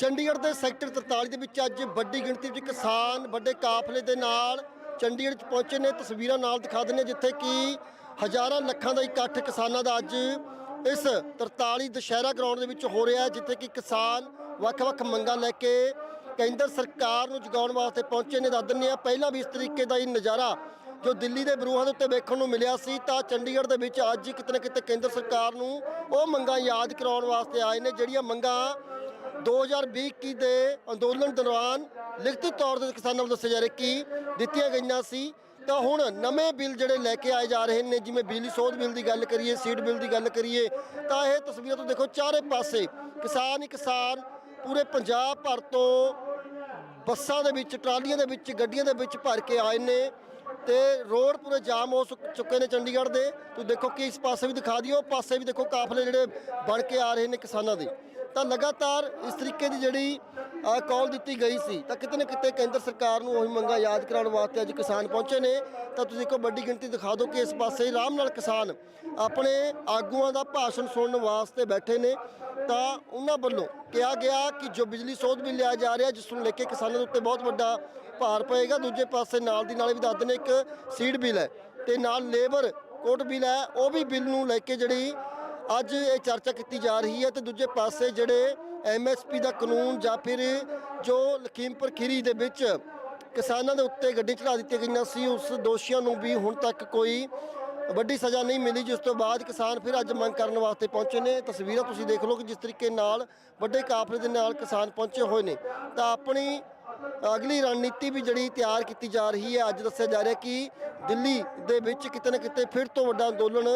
ਚੰਡੀਗੜ੍ਹ ਦੇ ਸੈਕਟਰ 43 ਦੇ ਵਿੱਚ ਅੱਜ ਵੱਡੀ ਗਿਣਤੀ ਵਿੱਚ ਕਿਸਾਨ ਵੱਡੇ ਕਾਫਲੇ ਦੇ ਨਾਲ ਚੰਡੀਗੜ੍ਹ 'ਚ ਪਹੁੰਚੇ ਨੇ। ਤਸਵੀਰਾਂ ਨਾਲ ਦਿਖਾ ਦਿੰਦੇ ਜਿੱਥੇ ਕਿ ਹਜ਼ਾਰਾਂ ਲੱਖਾਂ ਦਾ ਇਕੱਠ ਕਿਸਾਨਾਂ ਦਾ ਅੱਜ ਇਸ 43 ਦੁਸ਼ਹਿਰਾ ਗਰਾਊਂਡ ਦੇ ਵਿੱਚ ਹੋ ਰਿਹਾ ਹੈ, ਜਿੱਥੇ ਕਿ ਕਿਸਾਨ ਵੱਖ-ਵੱਖ ਮੰਗਾਂ ਲੈ ਕੇ ਕੇਂਦਰ ਸਰਕਾਰ ਨੂੰ ਜਗਾਉਣ ਵਾਸਤੇ ਪਹੁੰਚੇ ਨੇ। ਦੱਸ ਦਿੰਦੇ ਹਾਂ, ਪਹਿਲਾਂ ਵੀ ਇਸ ਤਰੀਕੇ ਦਾ ਹੀ ਨਜ਼ਾਰਾ ਜੋ ਦਿੱਲੀ ਦੇ ਬਰੂਹਾਂ ਦੇ ਉੱਤੇ ਵੇਖਣ ਨੂੰ ਮਿਲਿਆ ਸੀ, ਤਾਂ ਚੰਡੀਗੜ੍ਹ ਦੇ ਵਿੱਚ ਅੱਜ ਕਿਤੇ ਨਾ ਕਿਤੇ ਕੇਂਦਰ ਸਰਕਾਰ ਨੂੰ ਉਹ ਮੰਗਾਂ ਯਾਦ ਕਰਾਉਣ ਵਾਸਤੇ ਆਏ ਨੇ, ਜਿਹੜੀਆਂ ਮੰਗਾਂ 2020 ਦੇ ਅੰਦੋਲਨ ਦੌਰਾਨ ਲਿਖਤੀ ਤੌਰ ਤੇ ਕਿਸਾਨਾਂ ਵੱਲੋਂ ਦੱਸਿਆ ਜਾ ਰਿਹਾ ਕਿ ਦਿੱਤੀਆਂ ਗਈਆਂ ਸੀ। ਤਾਂ ਹੁਣ ਨਵੇਂ ਬਿੱਲ ਜਿਹੜੇ ਲੈ ਕੇ ਆਏ ਜਾ ਰਹੇ ਨੇ, ਜਿਵੇਂ ਬਿਜਲੀ ਸੋਧ ਬਿੱਲ ਦੀ ਗੱਲ ਕਰੀਏ ਸੀਡ ਬਿੱਲ ਦੀ ਗੱਲ ਕਰੀਏ, ਤਾਂ ਇਹ ਤਸਵੀਰਾਂ ਤੋਂ ਦੇਖੋ, ਚਾਰੇ ਪਾਸੇ ਕਿਸਾਨ ਹੀ ਕਿਸਾਨ ਪੂਰੇ ਪੰਜਾਬ ਭਰ ਤੋਂ ਬੱਸਾਂ ਦੇ ਵਿੱਚ, ਟਰਾਲੀਆਂ ਦੇ ਵਿੱਚ, ਗੱਡੀਆਂ ਦੇ ਵਿੱਚ ਭਰ ਕੇ ਆਏ ਨੇ ਤੇ ਰੋਡ ਪੂਰੇ ਜਾਮ ਹੋ ਸੁੱਕ- ਚੁੱਕੇ ਨੇ ਚੰਡੀਗੜ੍ਹ ਦੇ। ਤੁਸੀਂ ਦੇਖੋ ਕਿ ਇਸ ਪਾਸੇ ਵੀ ਦਿਖਾ ਦਿਓ, ਪਾਸੇ ਵੀ ਦੇਖੋ ਕਾਫਲੇ ਜਿਹੜੇ ਬਣ ਕੇ ਆ ਰਹੇ ਨੇ ਕਿਸਾਨਾਂ ਦੇ। ਤਾਂ ਲਗਾਤਾਰ ਇਸ ਤਰੀਕੇ ਦੀ ਜਿਹੜੀ ਕਾਲ ਦਿੱਤੀ ਗਈ ਸੀ, ਤਾਂ ਕਿਤੇ ਨਾ ਕਿਤੇ ਕੇਂਦਰ ਸਰਕਾਰ ਨੂੰ ਉਹੀ ਮੰਗਾਂ ਯਾਦ ਕਰਾਉਣ ਵਾਸਤੇ ਅੱਜ ਕਿਸਾਨ ਪਹੁੰਚੇ ਨੇ। ਤਾਂ ਤੁਸੀਂ ਦੇਖੋ ਵੱਡੀ ਗਿਣਤੀ ਦਿਖਾ ਦਿਓ ਕਿ ਇਸ ਪਾਸੇ ਆਰਾਮ ਨਾਲ ਕਿਸਾਨ ਆਪਣੇ ਆਗੂਆਂ ਦਾ ਭਾਸ਼ਣ ਸੁਣਨ ਵਾਸਤੇ ਬੈਠੇ ਨੇ। ਤਾਂ ਉਹਨਾਂ ਵੱਲੋਂ ਕਿਹਾ ਗਿਆ ਕਿ ਜੋ ਬਿਜਲੀ ਸੋਧ ਬਿੱਲ ਲਿਆ ਜਾ ਰਿਹਾ, ਜਿਸ ਨੂੰ ਲੈ ਕੇ ਕਿਸਾਨਾਂ ਦੇ ਉੱਤੇ ਬਹੁਤ ਵੱਡਾ ਭਾਰ ਪਏਗਾ। ਦੂਜੇ ਪਾਸੇ ਨਾਲ ਦੀ ਨਾਲ ਵੀ ਦੱਸਦੇ ਨੇ ਇੱਕ ਸੀਡ ਬਿੱਲ ਹੈ ਤੇ ਨਾਲ ਲੇਬਰ ਕੋਟ ਬਿੱਲ ਹੈ, ਉਹ ਵੀ ਬਿੱਲ ਨੂੰ ਲੈ ਕੇ ਜਿਹੜੀ ਅੱਜ ਇਹ ਚਰਚਾ ਕੀਤੀ ਜਾ ਰਹੀ ਹੈ ਤੇ ਦੂਜੇ ਪਾਸੇ ਜਿਹੜੇ ਐਮਐਸਪੀ ਦਾ ਕਾਨੂੰਨ ਜਾਂ ਫਿਰ ਜੋ ਲਖੀਮਪੁਰ ਖੀਰੀ ਦੇ ਵਿੱਚ ਕਿਸਾਨਾਂ ਦੇ ਉੱਤੇ ਗੱਡੀ ਚੜਾ ਦਿੱਤੀਆਂ ਗਈਆਂ ਸੀ, ਉਸ ਦੋਸ਼ੀਆਂ ਨੂੰ ਵੀ ਹੁਣ ਤੱਕ ਕੋਈ ਵੱਡੀ ਸਜ਼ਾ ਨਹੀਂ ਮਿਲੀ, ਜਿਸ ਤੋਂ ਬਾਅਦ ਕਿਸਾਨ ਫਿਰ ਅੱਜ ਮੰਗ ਕਰਨ ਵਾਸਤੇ ਪਹੁੰਚੇ ਨੇ। ਤਸਵੀਰਾਂ ਤੁਸੀਂ ਦੇਖ ਲਓ ਕਿ ਜਿਸ ਤਰੀਕੇ ਨਾਲ ਵੱਡੇ ਕਾਫਲੇ ਦੇ ਨਾਲ ਕਿਸਾਨ ਪਹੁੰਚੇ ਹੋਏ ਨੇ। ਤਾਂ ਆਪਣੀ ਅਗਲੀ ਰਣਨੀਤੀ ਵੀ ਜਿਹੜੀ ਤਿਆਰ ਕੀਤੀ ਜਾ ਰਹੀ ਹੈ, ਅੱਜ ਦੱਸਿਆ ਜਾ ਰਿਹਾ ਕਿ ਦਿੱਲੀ ਦੇ ਵਿੱਚ ਕਿਤੇ ਨਾ ਕਿਤੇ ਫਿਰ ਤੋਂ ਵੱਡਾ ਅੰਦੋਲਨ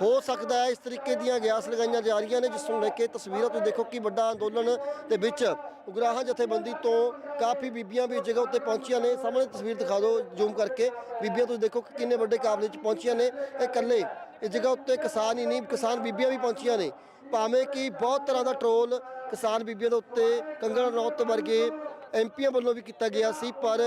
ਹੋ ਸਕਦਾ ਹੈ ਇਸ ਤਰੀਕੇ ਦੀਆਂ ਗੈਸ ਲਗਾਈਆਂ ਜਾ ਰਹੀਆਂ ਨੇ, ਜਿਸ ਨੂੰ ਲੈ ਕੇ ਤਸਵੀਰਾਂ ਤੁਸੀਂ ਦੇਖੋ ਕਿ ਵੱਡਾ ਅੰਦੋਲਨ ਦੇ ਵਿੱਚ ਉਗਰਾਹਾਂ ਜਥੇਬੰਦੀ ਤੋਂ ਕਾਫੀ ਬੀਬੀਆਂ ਵੀ ਇਸ ਜਗ੍ਹਾ ਉੱਤੇ ਪਹੁੰਚੀਆਂ ਨੇ। ਸਾਹਮਣੇ ਤਸਵੀਰ ਦਿਖਾ ਦਿਓ, ਜ਼ੂਮ ਕਰਕੇ। ਬੀਬੀਆਂ ਤੁਸੀਂ ਦੇਖੋ ਕਿ ਕਿੰਨੇ ਵੱਡੇ ਕਾਬਲੇ 'ਚ ਪਹੁੰਚੀਆਂ ਨੇ। ਇਹ ਇਕੱਲੇ ਇਸ ਜਗ੍ਹਾ ਉੱਤੇ ਕਿਸਾਨ ਹੀ ਨਹੀਂ, ਕਿਸਾਨ ਬੀਬੀਆਂ ਵੀ ਪਹੁੰਚੀਆਂ ਨੇ। ਭਾਵੇਂ ਕਿ ਬਹੁਤ ਤਰ੍ਹਾਂ ਦਾ ਟਰੋਲ ਕਿਸਾਨ ਬੀਬੀਆਂ ਦੇ ਉੱਤੇ ਕੰਗਣਾ ਰਣੌਤ ਵਰਗੇ ਐਮਪੀਆਂ ਵੱਲੋਂ ਵੀ ਕੀਤਾ ਗਿਆ ਸੀ, ਪਰ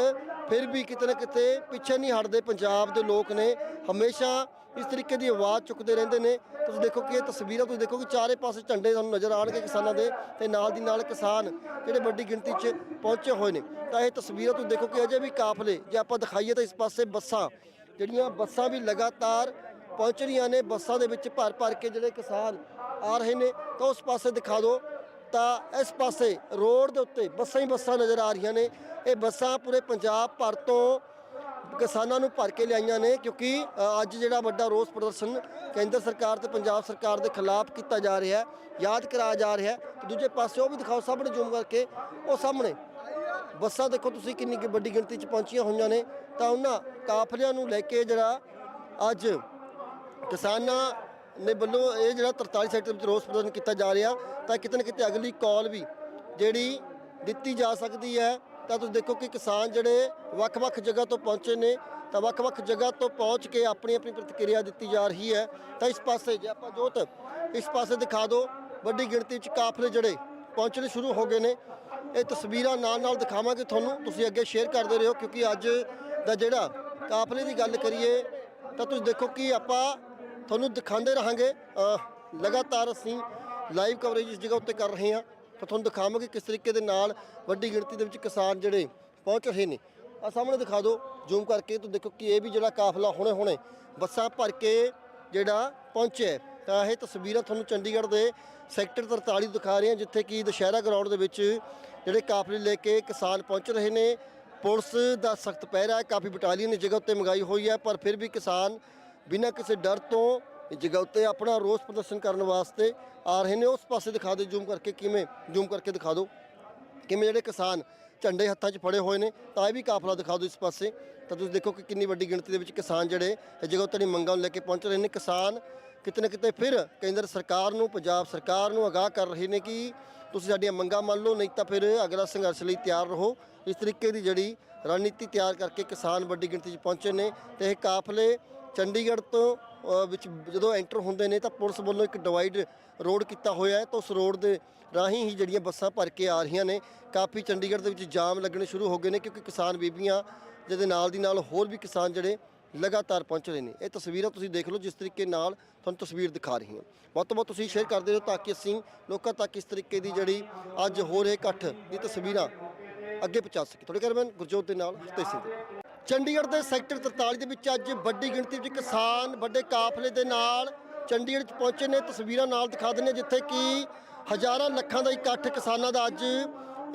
ਫਿਰ ਵੀ ਕਿਤੇ ਨਾ ਕਿਤੇ ਪਿੱਛੇ ਨਹੀਂ ਹਟਦੇ ਪੰਜਾਬ ਦੇ ਲੋਕ ਨੇ। ਹਮੇਸ਼ਾ ਇਸ ਤਰੀਕੇ ਦੀ ਆਵਾਜ਼ ਚੁੱਕਦੇ ਰਹਿੰਦੇ ਨੇ। ਤੁਸੀਂ ਦੇਖੋ ਕਿ ਇਹ ਤਸਵੀਰਾਂ ਤੁਸੀਂ ਦੇਖੋ ਕਿ ਚਾਰੇ ਪਾਸੇ ਝੰਡੇ ਤੁਹਾਨੂੰ ਨਜ਼ਰ ਆਣਗੇ ਕਿਸਾਨਾਂ ਦੇ ਤੇ ਨਾਲ ਦੀ ਨਾਲ ਕਿਸਾਨ ਜਿਹੜੇ ਵੱਡੀ ਗਿਣਤੀ 'ਚ ਪਹੁੰਚੇ ਹੋਏ ਨੇ। ਤਾਂ ਇਹ ਤਸਵੀਰਾਂ ਤੁਸੀਂ ਦੇਖੋ ਕਿ ਅਜੇ ਵੀ ਕਾਫਲੇ ਜੇ ਆਪਾਂ ਦਿਖਾਈਏ ਤਾਂ ਇਸ ਪਾਸੇ ਬੱਸਾਂ ਜਿਹੜੀਆਂ ਬੱਸਾਂ ਵੀ ਲਗਾਤਾਰ ਪਹੁੰਚ ਰਹੀਆਂ ਨੇ, ਬੱਸਾਂ ਦੇ ਵਿੱਚ ਭਰ ਭਰ ਕੇ ਜਿਹੜੇ ਕਿਸਾਨ ਆ ਰਹੇ ਨੇ, ਤਾਂ ਉਸ ਪਾਸੇ ਦਿਖਾ ਦਿਓ। ਤਾਂ ਇਸ ਪਾਸੇ ਰੋਡ ਦੇ ਉੱਤੇ ਬੱਸਾਂ ਹੀ ਬੱਸਾਂ ਨਜ਼ਰ ਆ ਰਹੀਆਂ ਨੇ। ਇਹ ਬੱਸਾਂ ਪੂਰੇ ਪੰਜਾਬ ਭਰ ਤੋਂ ਕਿਸਾਨਾਂ ਨੂੰ ਭਰ ਕੇ ਲਿਆਈਆਂ ਨੇ ਕਿਉਂਕਿ ਅੱਜ ਜਿਹੜਾ ਵੱਡਾ ਰੋਸ ਪ੍ਰਦਰਸ਼ਨ ਕੇਂਦਰ ਸਰਕਾਰ ਤੇ ਪੰਜਾਬ ਸਰਕਾਰ ਦੇ ਖਿਲਾਫ ਕੀਤਾ ਜਾ ਰਿਹਾ ਹੈ, ਯਾਦ ਕਰਾਇਆ ਜਾ ਰਿਹਾ ਹੈ, ਤੇ ਦੂਜੇ ਪਾਸੇ ਉਹ ਵੀ ਦਿਖਾਓ ਸਾਹਮਣੇ ਜ਼ੂਮ ਕਰਕੇ, ਉਹ ਸਾਹਮਣੇ। ਬੱਸਾਂ ਦੇਖੋ ਤੁਸੀਂ ਕਿੰਨੀ ਕੁ ਵੱਡੀ ਗਿਣਤੀ 'ਚ ਪਹੁੰਚੀਆਂ ਹੋਈਆਂ ਨੇ, ਤਾਂ ਉਹਨਾਂ ਕਾਫਲਿਆਂ ਨੂੰ ਲੈ ਕੇ ਜਿਹੜਾ ਅੱਜ ਕਿਸਾਨਾਂ ਨੇ ਵੱਲੋਂ ਇਹ ਜਿਹੜਾ 43 ਸੈਕਟਰ ਵਿੱਚ ਰੋਸ ਪ੍ਰਦਰਸ਼ਨ ਕੀਤਾ ਜਾ ਰਿਹਾ, ਤਾਂ ਕਿਤੇ ਨਾ ਕਿਤੇ ਅਗਲੀ ਕਾਲ ਵੀ ਜਿਹੜੀ ਦਿੱਤੀ ਜਾ ਸਕਦੀ ਹੈ ਤਾਂ ਤੁਸੀਂ ਦੇਖੋ ਕਿ ਕਿਸਾਨ ਜਿਹੜੇ ਵੱਖ-ਵੱਖ ਜਗ੍ਹਾ ਤੋਂ ਪਹੁੰਚੇ ਨੇ, ਤਾਂ ਵੱਖ-ਵੱਖ ਜਗ੍ਹਾ ਤੋਂ ਪਹੁੰਚ ਕੇ ਆਪਣੀ ਆਪਣੀ ਪ੍ਰਤੀਕਿਰਿਆ ਦਿੱਤੀ ਜਾ ਰਹੀ ਹੈ। ਤਾਂ ਇਸ ਪਾਸੇ ਜੇ ਆਪਾਂ ਜੋਤ, ਇਸ ਪਾਸੇ ਦਿਖਾ ਦਿਓ, ਵੱਡੀ ਗਿਣਤੀ ਵਿੱਚ ਕਾਫਲੇ ਜਿਹੜੇ ਪਹੁੰਚਣੇ ਸ਼ੁਰੂ ਹੋ ਗਏ ਨੇ। ਇਹ ਤਸਵੀਰਾਂ ਨਾਲ-ਨਾਲ ਦਿਖਾਵਾਂਗੇ ਤੁਹਾਨੂੰ, ਤੁਸੀਂ ਅੱਗੇ ਸ਼ੇਅਰ ਕਰਦੇ ਰਹੋ, ਕਿਉਂਕਿ ਅੱਜ ਦਾ ਜਿਹੜਾ ਕਾਫਲੇ ਦੀ ਗੱਲ ਕਰੀਏ, ਤਾਂ ਤੁਸੀਂ ਦੇਖੋ ਕਿ ਆਪਾਂ ਤੁਹਾਨੂੰ ਦਿਖਾਉਂਦੇ ਰਹਾਂਗੇ। ਲਗਾਤਾਰ ਅਸੀਂ ਲਾਈਵ ਕਵਰੇਜ ਇਸ ਜਗ੍ਹਾ ਉੱਤੇ ਕਰ ਰਹੇ ਹਾਂ। ਤਾਂ ਤੁਹਾਨੂੰ ਦਿਖਾਵਾਂਗੇ ਕਿਸ ਤਰੀਕੇ ਦੇ ਨਾਲ ਵੱਡੀ ਗਿਣਤੀ ਦੇ ਵਿੱਚ ਕਿਸਾਨ ਜਿਹੜੇ ਪਹੁੰਚ ਰਹੇ ਨੇ। ਆ ਸਾਹਮਣੇ ਦਿਖਾ ਦਿਓ, ਜ਼ੂਮ ਕਰਕੇ ਤੁਸੀਂ ਦੇਖੋ ਕਿ ਇਹ ਵੀ ਜਿਹੜਾ ਕਾਫਲਾ ਹੁਣੇ ਹੁਣੇ ਬੱਸਾਂ ਭਰ ਕੇ ਜਿਹੜਾ ਪਹੁੰਚਿਆ ਤਾਂ ਇਹ ਤਸਵੀਰਾਂ ਤੁਹਾਨੂੰ ਚੰਡੀਗੜ੍ਹ ਦੇ ਸੈਕਟਰ 43 ਦਿਖਾ ਰਹੇ ਹਾਂ, ਜਿੱਥੇ ਕਿ ਦੁਸ਼ਹਿਰਾ ਗਰਾਊਂਡ ਦੇ ਵਿੱਚ ਜਿਹੜੇ ਕਾਫਲੇ ਲੈ ਕੇ ਕਿਸਾਨ ਪਹੁੰਚ ਰਹੇ ਨੇ। ਪੁਲਿਸ ਦਾ ਸਖਤ ਪਹਿਰਾ ਹੈ, ਕਾਫੀ ਬਟਾਲੀਅਨ ਇਸ ਜਗ੍ਹਾ ਉੱਤੇ ਮੰਗਾਈ ਹੋਈ ਹੈ, ਪਰ ਫਿਰ ਵੀ ਕਿਸਾਨ ਬਿਨਾਂ ਕਿਸੇ ਡਰ ਤੋਂ ਇਸ ਜਗ੍ਹਾ ਉੱਤੇ ਆਪਣਾ ਰੋਸ ਪ੍ਰਦਰਸ਼ਨ ਕਰਨ ਵਾਸਤੇ ਆ ਰਹੇ ਨੇ। ਉਸ ਪਾਸੇ ਦਿਖਾ ਦਿਓ ਜ਼ੂਮ ਕਰਕੇ ਕਿਵੇਂ, ਜ਼ੂਮ ਕਰਕੇ ਦਿਖਾ ਦਿਓ। ਕਿਵੇਂ ਜਿਹੜੇ ਕਿਸਾਨ ਝੰਡੇ ਹੱਥਾਂ 'ਚ ਫੜੇ ਹੋਏ ਨੇ, ਤਾਂ ਇਹ ਵੀ ਕਾਫਲਾ ਦਿਖਾ ਦਿਓ ਇਸ ਪਾਸੇ। ਤਾਂ ਤੁਸੀਂ ਦੇਖੋ ਕਿ ਕਿੰਨੀ ਵੱਡੀ ਗਿਣਤੀ ਦੇ ਵਿੱਚ ਕਿਸਾਨ ਜਿਹੜੇ ਇਸ ਜਗ੍ਹਾ ਉੱਤੇ ਦੀ ਮੰਗਾਂ ਨੂੰ ਲੈ ਕੇ ਪਹੁੰਚ ਰਹੇ ਨੇ। ਕਿਸਾਨ ਕਿਤੇ ਨਾ ਕਿਤੇ ਫਿਰ ਕੇਂਦਰ ਸਰਕਾਰ ਨੂੰ, ਪੰਜਾਬ ਸਰਕਾਰ ਨੂੰ ਆਗਾਹ ਕਰ ਰਹੇ ਨੇ ਕਿ ਤੁਸੀਂ ਸਾਡੀਆਂ ਮੰਗਾਂ ਮੰਨ ਲਓ, ਨਹੀਂ ਤਾਂ ਫਿਰ ਅਗਲਾ ਸੰਘਰਸ਼ ਲਈ ਤਿਆਰ ਰਹੋ। ਇਸ ਤਰੀਕੇ ਦੀ ਜਿਹੜੀ ਰਣਨੀਤੀ ਤਿਆਰ ਕਰਕੇ ਕਿਸਾਨ ਵੱਡੀ ਗਿਣਤੀ 'ਚ ਪਹੁੰਚੇ ਨੇ ਤੇ ਇਹ ਕਾਫਲੇ ਚੰਡੀਗੜ੍ਹ ਤੋਂ ਵਿੱਚ ਜਦੋਂ ਐਂਟਰ ਹੁੰਦੇ ਨੇ ਤਾਂ ਪੁਲਿਸ ਵੱਲੋਂ ਇੱਕ ਡਿਵਾਈਡ ਰੋਡ ਕੀਤਾ ਹੋਇਆ ਹੈ, ਤਾਂ ਉਸ ਰੋਡ ਦੇ ਰਾਹੀਂ ਹੀ ਜਿਹੜੀਆਂ ਬੱਸਾਂ ਭਰ ਕੇ ਆ ਰਹੀਆਂ ਨੇ, ਕਾਫੀ ਚੰਡੀਗੜ੍ਹ ਦੇ ਵਿੱਚ ਜਾਮ ਲੱਗਣੇ ਸ਼ੁਰੂ ਹੋ ਗਏ ਨੇ, ਕਿਉਂਕਿ ਕਿਸਾਨ ਬੀਬੀਆਂ ਜਿਹਦੇ ਨਾਲ ਦੀ ਨਾਲ ਹੋਰ ਵੀ ਕਿਸਾਨ ਜਿਹੜੇ ਲਗਾਤਾਰ ਪਹੁੰਚ ਰਹੇ ਨੇ। ਇਹ ਤਸਵੀਰਾਂ ਤੁਸੀਂ ਦੇਖ ਲਓ, ਜਿਸ ਤਰੀਕੇ ਨਾਲ ਤੁਹਾਨੂੰ ਤਸਵੀਰ ਦਿਖਾ ਰਹੀ ਹਾਂ। ਬਹੁਤ ਤੋਂ ਬਹੁਤ ਤੁਸੀਂ ਸ਼ੇਅਰ ਕਰਦੇ ਰਹੋ ਤਾਂ ਕਿ ਅਸੀਂ ਲੋਕਾਂ ਤੱਕ ਇਸ ਤਰੀਕੇ ਦੀ ਜਿਹੜੀ ਅੱਜ ਹੋ ਰਹੇ ਇਕੱਠ ਦੀ ਤਸਵੀਰਾਂ ਅੱਗੇ ਪਹੁੰਚਾ ਸਕੀਏ। ਤੁਹਾਡੇ ਕੈਮਰਾਮੈਨ ਗੁਰਜੋਤ ਦੇ ਨਾਲ ਹਰਤੇਜ ਸਿੰਘ। ਚੰਡੀਗੜ੍ਹ ਦੇ ਸੈਕਟਰ 43 ਦੇ ਵਿੱਚ ਅੱਜ ਵੱਡੀ ਗਿਣਤੀ ਵਿੱਚ ਕਿਸਾਨ ਵੱਡੇ ਕਾਫਲੇ ਦੇ ਨਾਲ ਚੰਡੀਗੜ੍ਹ 'ਚ ਪਹੁੰਚੇ ਨੇ। ਤਸਵੀਰਾਂ ਨਾਲ ਦਿਖਾ ਦਿੰਦੇ ਜਿੱਥੇ ਕਿ ਹਜ਼ਾਰਾਂ ਲੱਖਾਂ ਦਾ ਇਕੱਠ ਕਿਸਾਨਾਂ ਦਾ ਅੱਜ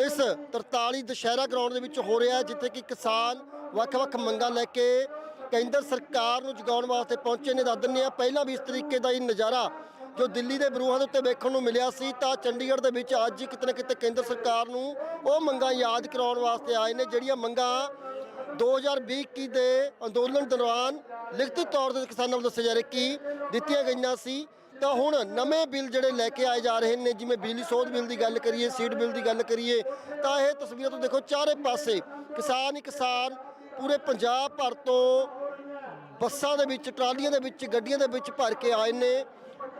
ਇਸ 43 ਦੁਸ਼ਹਿਰਾ ਗਰਾਊਂਡ ਦੇ ਵਿੱਚ ਹੋ ਰਿਹਾ ਹੈ, ਜਿੱਥੇ ਕਿ ਕਿਸਾਨ ਵੱਖ-ਵੱਖ ਮੰਗਾਂ ਲੈ ਕੇ ਕੇਂਦਰ ਸਰਕਾਰ ਨੂੰ ਜਗਾਉਣ ਵਾਸਤੇ ਪਹੁੰਚੇ ਨੇ। ਦੱਸ ਦਿੰਦੇ ਹਾਂ, ਪਹਿਲਾਂ ਵੀ ਇਸ ਤਰੀਕੇ ਦਾ ਹੀ ਨਜ਼ਾਰਾ ਜੋ ਦਿੱਲੀ ਦੇ ਬਰੂਹਾਂ ਦੇ ਉੱਤੇ ਵੇਖਣ ਨੂੰ ਮਿਲਿਆ ਸੀ, ਤਾਂ ਚੰਡੀਗੜ੍ਹ ਦੇ ਵਿੱਚ ਅੱਜ ਕਿਤੇ ਨਾ ਕਿਤੇ ਕੇਂਦਰ ਸਰਕਾਰ ਨੂੰ ਉਹ ਮੰਗਾਂ ਯਾਦ ਕਰਾਉਣ ਵਾਸਤੇ ਆਏ ਨੇ, ਜਿਹੜੀਆਂ ਮੰਗਾਂ 2020 ਦੇ ਅੰਦੋਲਨ ਦੌਰਾਨ ਲਿਖਤੀ ਤੌਰ ਤੇ ਕਿਸਾਨਾਂ ਵੱਲੋਂ ਦੱਸਿਆ ਜਾ ਰਿਹਾ ਕਿ ਦਿੱਤੀਆਂ ਗਈਆਂ ਸੀ। ਤਾਂ ਹੁਣ ਨਵੇਂ ਬਿੱਲ ਜਿਹੜੇ ਲੈ ਕੇ ਆਏ ਜਾ ਰਹੇ ਨੇ, ਜਿਵੇਂ ਬਿਜਲੀ ਸੋਧ ਬਿੱਲ ਦੀ ਗੱਲ ਕਰੀਏ, ਸੀਟ ਬਿੱਲ ਦੀ ਗੱਲ ਕਰੀਏ, ਤਾਂ ਇਹ ਤਸਵੀਰਾਂ ਤੋਂ ਦੇਖੋ, ਚਾਰੇ ਪਾਸੇ ਕਿਸਾਨ ਹੀ ਕਿਸਾਨ ਪੂਰੇ ਪੰਜਾਬ ਭਰ ਤੋਂ ਬੱਸਾਂ ਦੇ ਵਿੱਚ, ਟਰਾਲੀਆਂ ਦੇ ਵਿੱਚ, ਗੱਡੀਆਂ ਦੇ ਵਿੱਚ ਭਰ ਕੇ ਆਏ ਨੇ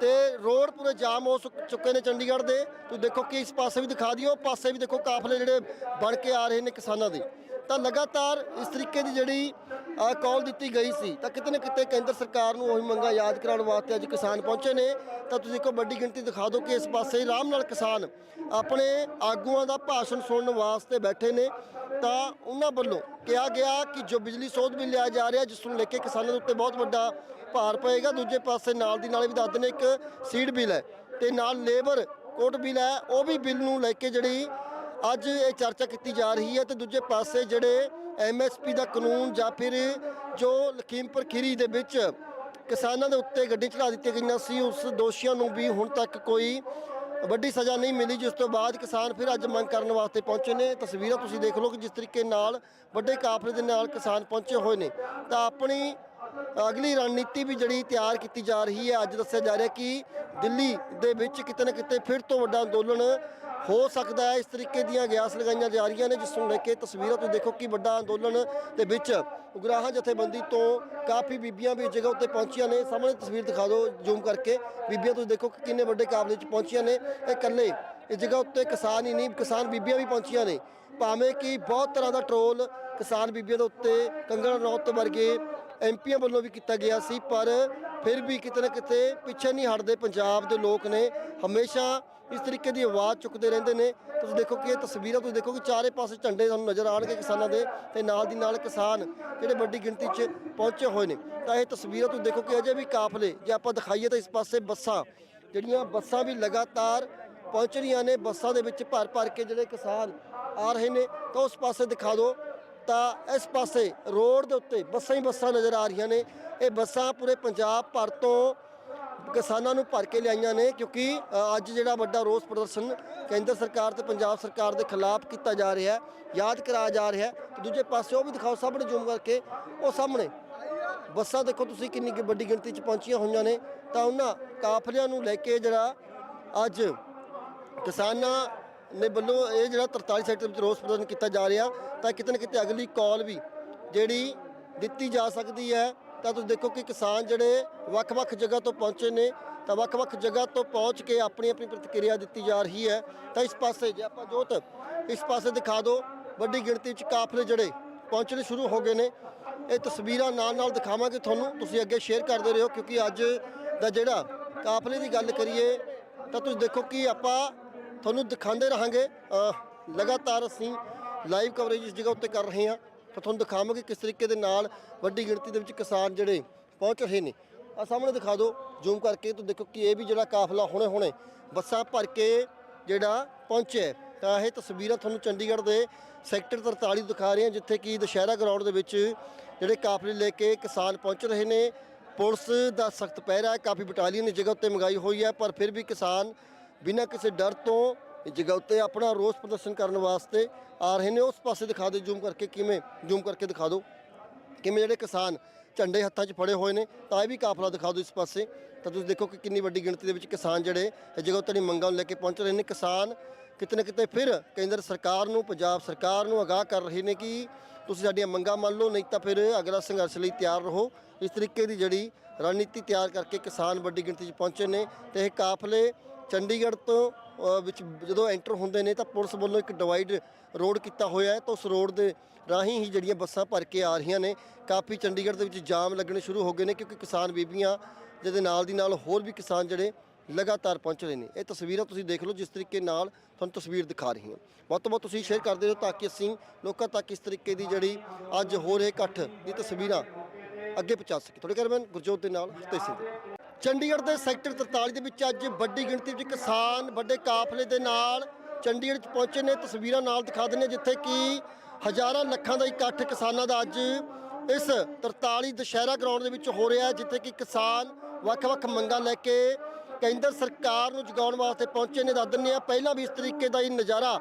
ਤੇ ਰੋਡ ਪੂਰੇ ਜਾਮ ਹੋ ਸੁੱਕ- ਚੁੱਕੇ ਨੇ ਚੰਡੀਗੜ੍ਹ ਦੇ। ਤੁਸੀਂ ਦੇਖੋ ਕਿ ਇਸ ਪਾਸੇ ਵੀ ਦਿਖਾ ਦਿਓ, ਪਾਸੇ ਵੀ ਦੇਖੋ ਕਾਫਲੇ ਜਿਹੜੇ ਬਣ ਕੇ ਆ ਰਹੇ ਨੇ ਕਿਸਾਨਾਂ ਦੇ। ਤਾਂ ਲਗਾਤਾਰ ਇਸ ਤਰੀਕੇ ਦੀ ਜਿਹੜੀ ਕਾਲ ਦਿੱਤੀ ਗਈ ਸੀ, ਤਾਂ ਕਿਤੇ ਨਾ ਕਿਤੇ ਕੇਂਦਰ ਸਰਕਾਰ ਨੂੰ ਉਹੀ ਮੰਗਾਂ ਯਾਦ ਕਰਾਉਣ ਵਾਸਤੇ ਅੱਜ ਕਿਸਾਨ ਪਹੁੰਚੇ ਨੇ। ਤਾਂ ਤੁਸੀਂ ਦੇਖੋ, ਵੱਡੀ ਗਿਣਤੀ ਦਿਖਾ ਦਿਓ ਕਿ ਇਸ ਪਾਸੇ ਆਰਾਮ ਨਾਲ ਕਿਸਾਨ ਆਪਣੇ ਆਗੂਆਂ ਦਾ ਭਾਸ਼ਣ ਸੁਣਨ ਵਾਸਤੇ ਬੈਠੇ ਨੇ। ਤਾਂ ਉਹਨਾਂ ਵੱਲੋਂ ਕਿਹਾ ਗਿਆ ਕਿ ਜੋ ਬਿਜਲੀ ਸੋਧ ਬਿੱਲ ਲਿਆ ਜਾ ਰਿਹਾ, ਜਿਸ ਨੂੰ ਲੈ ਕੇ ਕਿਸਾਨਾਂ ਦੇ ਉੱਤੇ ਬਹੁਤ ਵੱਡਾ ਭਾਰ ਪਏਗਾ। ਦੂਜੇ ਪਾਸੇ ਨਾਲ ਦੀ ਨਾਲ ਵੀ ਦੱਸ ਦਿੰਦੇ ਇੱਕ ਸੀਡ ਬਿੱਲ ਹੈ ਤੇ ਨਾਲ ਲੇਬਰ ਕੋਟ ਬਿੱਲ ਹੈ, ਉਹ ਵੀ ਬਿੱਲ ਨੂੰ ਲੈ ਕੇ ਜਿਹੜੀ ਅੱਜ ਇਹ ਚਰਚਾ ਕੀਤੀ ਜਾ ਰਹੀ ਹੈ ਤੇ ਦੂਜੇ ਪਾਸੇ ਜਿਹੜੇ ਐਮਐਸਪੀ ਦਾ ਕਾਨੂੰਨ ਜਾਂ ਫਿਰ ਜੋ ਲਖੀਮਪੁਰ ਖੀਰੀ ਦੇ ਵਿੱਚ ਕਿਸਾਨਾਂ ਦੇ ਉੱਤੇ ਗੱਡੀ ਚੜਾ ਦਿੱਤੀਆਂ ਗਈਆਂ ਸੀ, ਉਸ ਦੋਸ਼ੀਆਂ ਨੂੰ ਵੀ ਹੁਣ ਤੱਕ ਕੋਈ ਵੱਡੀ ਸਜ਼ਾ ਨਹੀਂ ਮਿਲੀ, ਜਿਸ ਤੋਂ ਬਾਅਦ ਕਿਸਾਨ ਫਿਰ ਅੱਜ ਮੰਗ ਕਰਨ ਵਾਸਤੇ ਪਹੁੰਚੇ ਨੇ। ਤਸਵੀਰਾਂ ਤੁਸੀਂ ਦੇਖ ਲਓ ਕਿ ਜਿਸ ਤਰੀਕੇ ਨਾਲ ਵੱਡੇ ਕਾਫਲੇ ਦੇ ਨਾਲ ਕਿਸਾਨ ਪਹੁੰਚੇ ਹੋਏ ਨੇ। ਤਾਂ ਆਪਣੀ ਅਗਲੀ ਰਣਨੀਤੀ ਵੀ ਜਿਹੜੀ ਤਿਆਰ ਕੀਤੀ ਜਾ ਰਹੀ ਹੈ, ਅੱਜ ਦੱਸਿਆ ਜਾ ਰਿਹਾ ਕਿ ਦਿੱਲੀ ਦੇ ਵਿੱਚ ਕਿਤੇ ਨਾ ਕਿਤੇ ਫਿਰ ਤੋਂ ਵੱਡਾ ਅੰਦੋਲਨ ਹੋ ਸਕਦਾ ਹੈ। ਇਸ ਤਰੀਕੇ ਦੀਆਂ ਗਿਆਸ ਲਗਾਈਆਂ ਜਾ ਰਹੀਆਂ ਨੇ, ਜਿਸ ਨੂੰ ਲੈ ਕੇ ਤਸਵੀਰਾਂ ਤੁਸੀਂ ਦੇਖੋ ਕਿ ਵੱਡਾ ਅੰਦੋਲਨ ਦੇ ਵਿੱਚ ਉਗਰਾਹਾਂ ਜਥੇਬੰਦੀ ਤੋਂ ਕਾਫੀ ਬੀਬੀਆਂ ਵੀ ਇਸ ਜਗ੍ਹਾ ਉੱਤੇ ਪਹੁੰਚੀਆਂ ਨੇ। ਸਾਹਮਣੇ ਤਸਵੀਰ ਦਿਖਾ ਦਿਓ, ਜ਼ੂਮ ਕਰਕੇ। ਬੀਬੀਆਂ ਤੁਸੀਂ ਦੇਖੋ ਕਿ ਕਿੰਨੇ ਵੱਡੇ ਕਾਬਲੇ 'ਚ ਪਹੁੰਚੀਆਂ ਨੇ। ਇਹ ਇਕੱਲੇ ਇਸ ਜਗ੍ਹਾ ਉੱਤੇ ਕਿਸਾਨ ਹੀ ਨਹੀਂ, ਕਿਸਾਨ ਬੀਬੀਆਂ ਵੀ ਪਹੁੰਚੀਆਂ ਨੇ। ਭਾਵੇਂ ਕਿ ਬਹੁਤ ਤਰ੍ਹਾਂ ਦਾ ਟਰੋਲ ਕਿਸਾਨ ਬੀਬੀਆਂ ਦੇ ਉੱਤੇ, ਕੰਗਣਾ ਰਣੌਤ ਵਰਗੇ ਐਮਪੀਆਂ ਵੱਲੋਂ ਵੀ ਕੀਤਾ ਗਿਆ ਸੀ, ਪਰ ਫਿਰ ਵੀ ਕਿਤੇ ਨਾ ਕਿਤੇ ਪਿੱਛੇ ਨਹੀਂ ਹਟਦੇ ਪੰਜਾਬ ਦੇ ਲੋਕ ਨੇ। ਹਮੇਸ਼ਾ ਇਸ ਤਰੀਕੇ ਦੀ ਆਵਾਜ਼ ਚੁੱਕਦੇ ਰਹਿੰਦੇ ਨੇ। ਤੁਸੀਂ ਦੇਖੋ ਕਿ ਇਹ ਤਸਵੀਰਾਂ ਤੁਸੀਂ ਦੇਖੋ ਕਿ ਚਾਰੇ ਪਾਸੇ ਝੰਡੇ ਤੁਹਾਨੂੰ ਨਜ਼ਰ ਆਣਗੇ ਕਿਸਾਨਾਂ ਦੇ ਤੇ ਨਾਲ ਦੀ ਨਾਲ ਕਿਸਾਨ ਜਿਹੜੇ ਵੱਡੀ ਗਿਣਤੀ 'ਚ ਪਹੁੰਚੇ ਹੋਏ ਨੇ। ਤਾਂ ਇਹ ਤਸਵੀਰਾਂ ਤੁਸੀਂ ਦੇਖੋ ਕਿ ਅਜੇ ਵੀ ਕਾਫਲੇ, ਜੇ ਆਪਾਂ ਦਿਖਾਈਏ ਤਾਂ ਇਸ ਪਾਸੇ ਬੱਸਾਂ, ਜਿਹੜੀਆਂ ਬੱਸਾਂ ਵੀ ਲਗਾਤਾਰ ਪਹੁੰਚ ਰਹੀਆਂ ਨੇ, ਬੱਸਾਂ ਦੇ ਵਿੱਚ ਭਰ ਭਰ ਕੇ ਜਿਹੜੇ ਕਿਸਾਨ ਆ ਰਹੇ ਨੇ, ਤਾਂ ਉਸ ਪਾਸੇ ਦਿਖਾ ਦਿਓ। ਤਾਂ ਇਸ ਪਾਸੇ ਰੋਡ ਦੇ ਉੱਤੇ ਬੱਸਾਂ ਹੀ ਬੱਸਾਂ ਨਜ਼ਰ ਆ ਰਹੀਆਂ ਨੇ। ਇਹ ਬੱਸਾਂ ਪੂਰੇ ਪੰਜਾਬ ਭਰ ਤੋਂ ਕਿਸਾਨਾਂ ਨੂੰ ਭਰ ਕੇ ਲਿਆਈਆਂ ਨੇ ਕਿਉਂਕਿ ਅੱਜ ਜਿਹੜਾ ਵੱਡਾ ਰੋਸ ਪ੍ਰਦਰਸ਼ਨ ਕੇਂਦਰ ਸਰਕਾਰ ਤੇ ਪੰਜਾਬ ਸਰਕਾਰ ਦੇ ਖਿਲਾਫ ਕੀਤਾ ਜਾ ਰਿਹਾ ਹੈ, ਯਾਦ ਕਰਾਇਆ ਜਾ ਰਿਹਾ ਹੈ। ਤੇ ਦੂਜੇ ਪਾਸੇ ਉਹ ਵੀ ਦਿਖਾਓ, ਸਾਹਮਣੇ ਜ਼ੂਮ ਕਰਕੇ, ਉਹ ਸਾਹਮਣੇ ਬੱਸਾਂ ਦੇਖੋ ਤੁਸੀਂ ਕਿੰਨੀ ਵੱਡੀ ਗਿਣਤੀ 'ਚ ਪਹੁੰਚੀਆਂ ਹੋਈਆਂ ਨੇ। ਤਾਂ ਉਹਨਾਂ ਕਾਫਲਿਆਂ ਨੂੰ ਲੈ ਕੇ ਜਿਹੜਾ ਅੱਜ ਕਿਸਾਨਾਂ ਨੇ ਵੱਲੋਂ ਇਹ ਜਿਹੜਾ 43 ਸੈਕਟਰ ਵਿੱਚ ਰੋਸ ਪ੍ਰਦਰਸ਼ਨ ਕੀਤਾ ਜਾ ਰਿਹਾ, ਤਾਂ ਕਿਤੇ ਨਾ ਕਿਤੇ ਅਗਲੀ ਕਾਲ ਵੀ ਜਿਹੜੀ ਦਿੱਤੀ ਜਾ ਸਕਦੀ ਹੈ, ਤਾਂ ਤੁਸੀਂ ਦੇਖੋ ਕਿ ਕਿਸਾਨ ਜਿਹੜੇ ਵੱਖ-ਵੱਖ ਜਗ੍ਹਾ ਤੋਂ ਪਹੁੰਚੇ ਨੇ, ਤਾਂ ਵੱਖ-ਵੱਖ ਜਗ੍ਹਾ ਤੋਂ ਪਹੁੰਚ ਕੇ ਆਪਣੀ ਆਪਣੀ ਪ੍ਰਤੀਕਿਰਿਆ ਦਿੱਤੀ ਜਾ ਰਹੀ ਹੈ। ਤਾਂ ਇਸ ਪਾਸੇ ਜੇ ਆਪਾਂ ਜੋਤ, ਇਸ ਪਾਸੇ ਦਿਖਾ ਦਿਓ, ਵੱਡੀ ਗਿਣਤੀ ਵਿੱਚ ਕਾਫਲੇ ਜਿਹੜੇ ਪਹੁੰਚਣੇ ਸ਼ੁਰੂ ਹੋ ਗਏ ਨੇ। ਇਹ ਤਸਵੀਰਾਂ ਨਾਲ-ਨਾਲ ਦਿਖਾਵਾਂਗੇ ਤੁਹਾਨੂੰ, ਤੁਸੀਂ ਅੱਗੇ ਸ਼ੇਅਰ ਕਰਦੇ ਰਹੋ, ਕਿਉਂਕਿ ਅੱਜ ਦਾ ਜਿਹੜਾ ਕਾਫਲੇ ਦੀ ਗੱਲ ਕਰੀਏ, ਤਾਂ ਤੁਸੀਂ ਦੇਖੋ ਕਿ ਆਪਾਂ ਤੁਹਾਨੂੰ ਦਿਖਾਉਂਦੇ ਰਹਾਂਗੇ। ਲਗਾਤਾਰ ਅਸੀਂ ਲਾਈਵ ਕਵਰੇਜ ਇਸ ਜਗ੍ਹਾ ਉੱਤੇ ਕਰ ਰਹੇ ਹਾਂ। ਤਾਂ ਤੁਹਾਨੂੰ ਦਿਖਾਵਾਂਗੇ ਕਿਸ ਤਰੀਕੇ ਦੇ ਨਾਲ ਵੱਡੀ ਗਿਣਤੀ ਦੇ ਵਿੱਚ ਕਿਸਾਨ ਜਿਹੜੇ ਪਹੁੰਚ ਰਹੇ ਨੇ। ਆ ਸਾਹਮਣੇ ਦਿਖਾ ਦਿਓ ਜ਼ੂਮ ਕਰਕੇ ਤੁਸੀਂ ਦੇਖੋ ਕਿ ਇਹ ਵੀ ਜਿਹੜਾ ਕਾਫਲਾ ਹੁਣੇ ਹੁਣੇ ਬੱਸਾਂ ਭਰ ਕੇ ਜਿਹੜਾ ਪਹੁੰਚਿਆ ਤਾਂ ਇਹ ਤਸਵੀਰਾਂ ਤੁਹਾਨੂੰ ਚੰਡੀਗੜ੍ਹ ਦੇ ਸੈਕਟਰ 43 ਦਿਖਾ ਰਹੇ ਹਾਂ, ਜਿੱਥੇ ਕਿ ਦੁਸ਼ਹਿਰਾ ਗਰਾਊਂਡ ਦੇ ਵਿੱਚ ਜਿਹੜੇ ਕਾਫਲੇ ਲੈ ਕੇ ਕਿਸਾਨ ਪਹੁੰਚ ਰਹੇ ਨੇ। ਪੁਲਿਸ ਦਾ ਸਖਤ ਪਹਿਰਾ ਹੈ, ਕਾਫੀ ਬਟਾਲੀਅਨ ਇਸ ਜਗ੍ਹਾ ਉੱਤੇ ਮੰਗਾਈ ਹੋਈ ਹੈ, ਪਰ ਫਿਰ ਵੀ ਕਿਸਾਨ ਬਿਨਾਂ ਕਿਸੇ ਡਰ ਤੋਂ ਇਸ ਜਗ੍ਹਾ ਉੱਤੇ ਆਪਣਾ ਰੋਸ ਪ੍ਰਦਰਸ਼ਨ ਕਰਨ ਵਾਸਤੇ ਆ ਰਹੇ ਨੇ। ਉਸ ਪਾਸੇ ਦਿਖਾ ਦਿਓ, ਜ਼ੂਮ ਕਰਕੇ ਕਿਵੇਂ, ਜ਼ੂਮ ਕਰਕੇ ਦਿਖਾ ਦਿਓ। ਕਿਵੇਂ ਜਿਹੜੇ ਕਿਸਾਨ ਝੰਡੇ ਹੱਥਾਂ 'ਚ ਫੜੇ ਹੋਏ ਨੇ, ਤਾਂ ਇਹ ਵੀ ਕਾਫਲਾ ਦਿਖਾ ਦਿਓ ਇਸ ਪਾਸੇ। ਤਾਂ ਤੁਸੀਂ ਦੇਖੋ ਕਿ ਕਿੰਨੀ ਵੱਡੀ ਗਿਣਤੀ ਦੇ ਵਿੱਚ ਕਿਸਾਨ ਜਿਹੜੇ ਇਸ ਜਗ੍ਹਾ ਉੱਤੇ ਦੀ ਮੰਗਾਂ ਨੂੰ ਲੈ ਕੇ ਪਹੁੰਚ ਰਹੇ ਨੇ। ਕਿਸਾਨ ਕਿਤੇ ਨਾ ਕਿਤੇ ਫਿਰ ਕੇਂਦਰ ਸਰਕਾਰ ਨੂੰ, ਪੰਜਾਬ ਸਰਕਾਰ ਨੂੰ ਅਗਾਹ ਕਰ ਰਹੇ ਨੇ ਕਿ ਤੁਸੀਂ ਸਾਡੀਆਂ ਮੰਗਾਂ ਮੰਨ ਲਓ, ਨਹੀਂ ਤਾਂ ਫਿਰ ਅਗਲਾ ਸੰਘਰਸ਼ ਲਈ ਤਿਆਰ ਰਹੋ। ਇਸ ਤਰੀਕੇ ਦੀ ਜਿਹੜੀ ਰਣਨੀਤੀ ਤਿਆਰ ਕਰਕੇ ਕਿਸਾਨ ਵੱਡੀ ਗਿਣਤੀ 'ਚ ਪਹੁੰਚੇ ਨੇ ਤੇ ਇਹ ਕਾਫਲੇ ਚੰਡੀਗੜ੍ਹ ਤੋਂ ਵਿੱਚ ਜਦੋਂ ਐਂਟਰ ਹੁੰਦੇ ਨੇ ਤਾਂ ਪੁਲਿਸ ਵੱਲੋਂ ਇੱਕ ਡਿਵਾਈਡ ਰੋਡ ਕੀਤਾ ਹੋਇਆ ਹੈ, ਤਾਂ ਉਸ ਰੋਡ ਦੇ ਰਾਹੀਂ ਹੀ ਜਿਹੜੀਆਂ ਬੱਸਾਂ ਭਰ ਕੇ ਆ ਰਹੀਆਂ ਨੇ। ਕਾਫੀ ਚੰਡੀਗੜ੍ਹ ਦੇ ਵਿੱਚ ਜਾਮ ਲੱਗਣੇ ਸ਼ੁਰੂ ਹੋ ਗਏ ਨੇ ਕਿਉਂਕਿ ਕਿਸਾਨ ਬੀਬੀਆਂ ਜਿਹਦੇ ਨਾਲ ਦੀ ਨਾਲ ਹੋਰ ਵੀ ਕਿਸਾਨ ਜਿਹੜੇ ਲਗਾਤਾਰ ਪਹੁੰਚ ਰਹੇ ਨੇ। ਇਹ ਤਸਵੀਰਾਂ ਤੁਸੀਂ ਦੇਖ ਲਓ, ਜਿਸ ਤਰੀਕੇ ਨਾਲ ਤੁਹਾਨੂੰ ਤਸਵੀਰ ਦਿਖਾ ਰਹੀ ਹਾਂ। ਬਹੁਤ ਤੋਂ ਬਹੁਤ ਤੁਸੀਂ ਸ਼ੇਅਰ ਕਰਦੇ ਰਹੋ ਤਾਂ ਕਿ ਅਸੀਂ ਲੋਕਾਂ ਤੱਕ ਇਸ ਤਰੀਕੇ ਦੀ ਜਿਹੜੀ ਅੱਜ ਹੋ ਰਹੇ ਇਕੱਠ ਦੀ ਤਸਵੀਰਾਂ ਅੱਗੇ ਪਹੁੰਚਾ ਸਕੀਏ। ਤੁਹਾਡੇ ਕੈਮਰਾਮੈਨ ਗੁਰਜੋਤ ਦੇ ਨਾਲ ਹਰਤੇਜ ਸਿੰਘ। ਚੰਡੀਗੜ੍ਹ ਦੇ ਸੈਕਟਰ 43 ਦੇ ਵਿੱਚ ਅੱਜ ਵੱਡੀ ਗਿਣਤੀ ਵਿੱਚ ਕਿਸਾਨ ਵੱਡੇ ਕਾਫਲੇ ਦੇ ਨਾਲ ਚੰਡੀਗੜ੍ਹ 'ਚ ਪਹੁੰਚੇ ਨੇ। ਤਸਵੀਰਾਂ ਨਾਲ ਦਿਖਾ ਦਿੰਦੇ ਜਿੱਥੇ ਕਿ ਹਜ਼ਾਰਾਂ ਲੱਖਾਂ ਦਾ ਇਕੱਠ ਕਿਸਾਨਾਂ ਦਾ ਅੱਜ ਇਸ 43 ਦੁਸ਼ਹਿਰਾ ਗਰਾਊਂਡ ਦੇ ਵਿੱਚ ਹੋ ਰਿਹਾ ਹੈ, ਜਿੱਥੇ ਕਿ ਕਿਸਾਨ ਵੱਖ-ਵੱਖ ਮੰਗਾਂ ਲੈ ਕੇ ਕੇਂਦਰ ਸਰਕਾਰ ਨੂੰ ਜਗਾਉਣ ਵਾਸਤੇ ਪਹੁੰਚੇ ਨੇ। ਦੱਸ ਦਿੰਦੇ ਹਾਂ, ਪਹਿਲਾਂ ਵੀ ਇਸ ਤਰੀਕੇ ਦਾ ਇਹ ਨਜ਼ਾਰਾ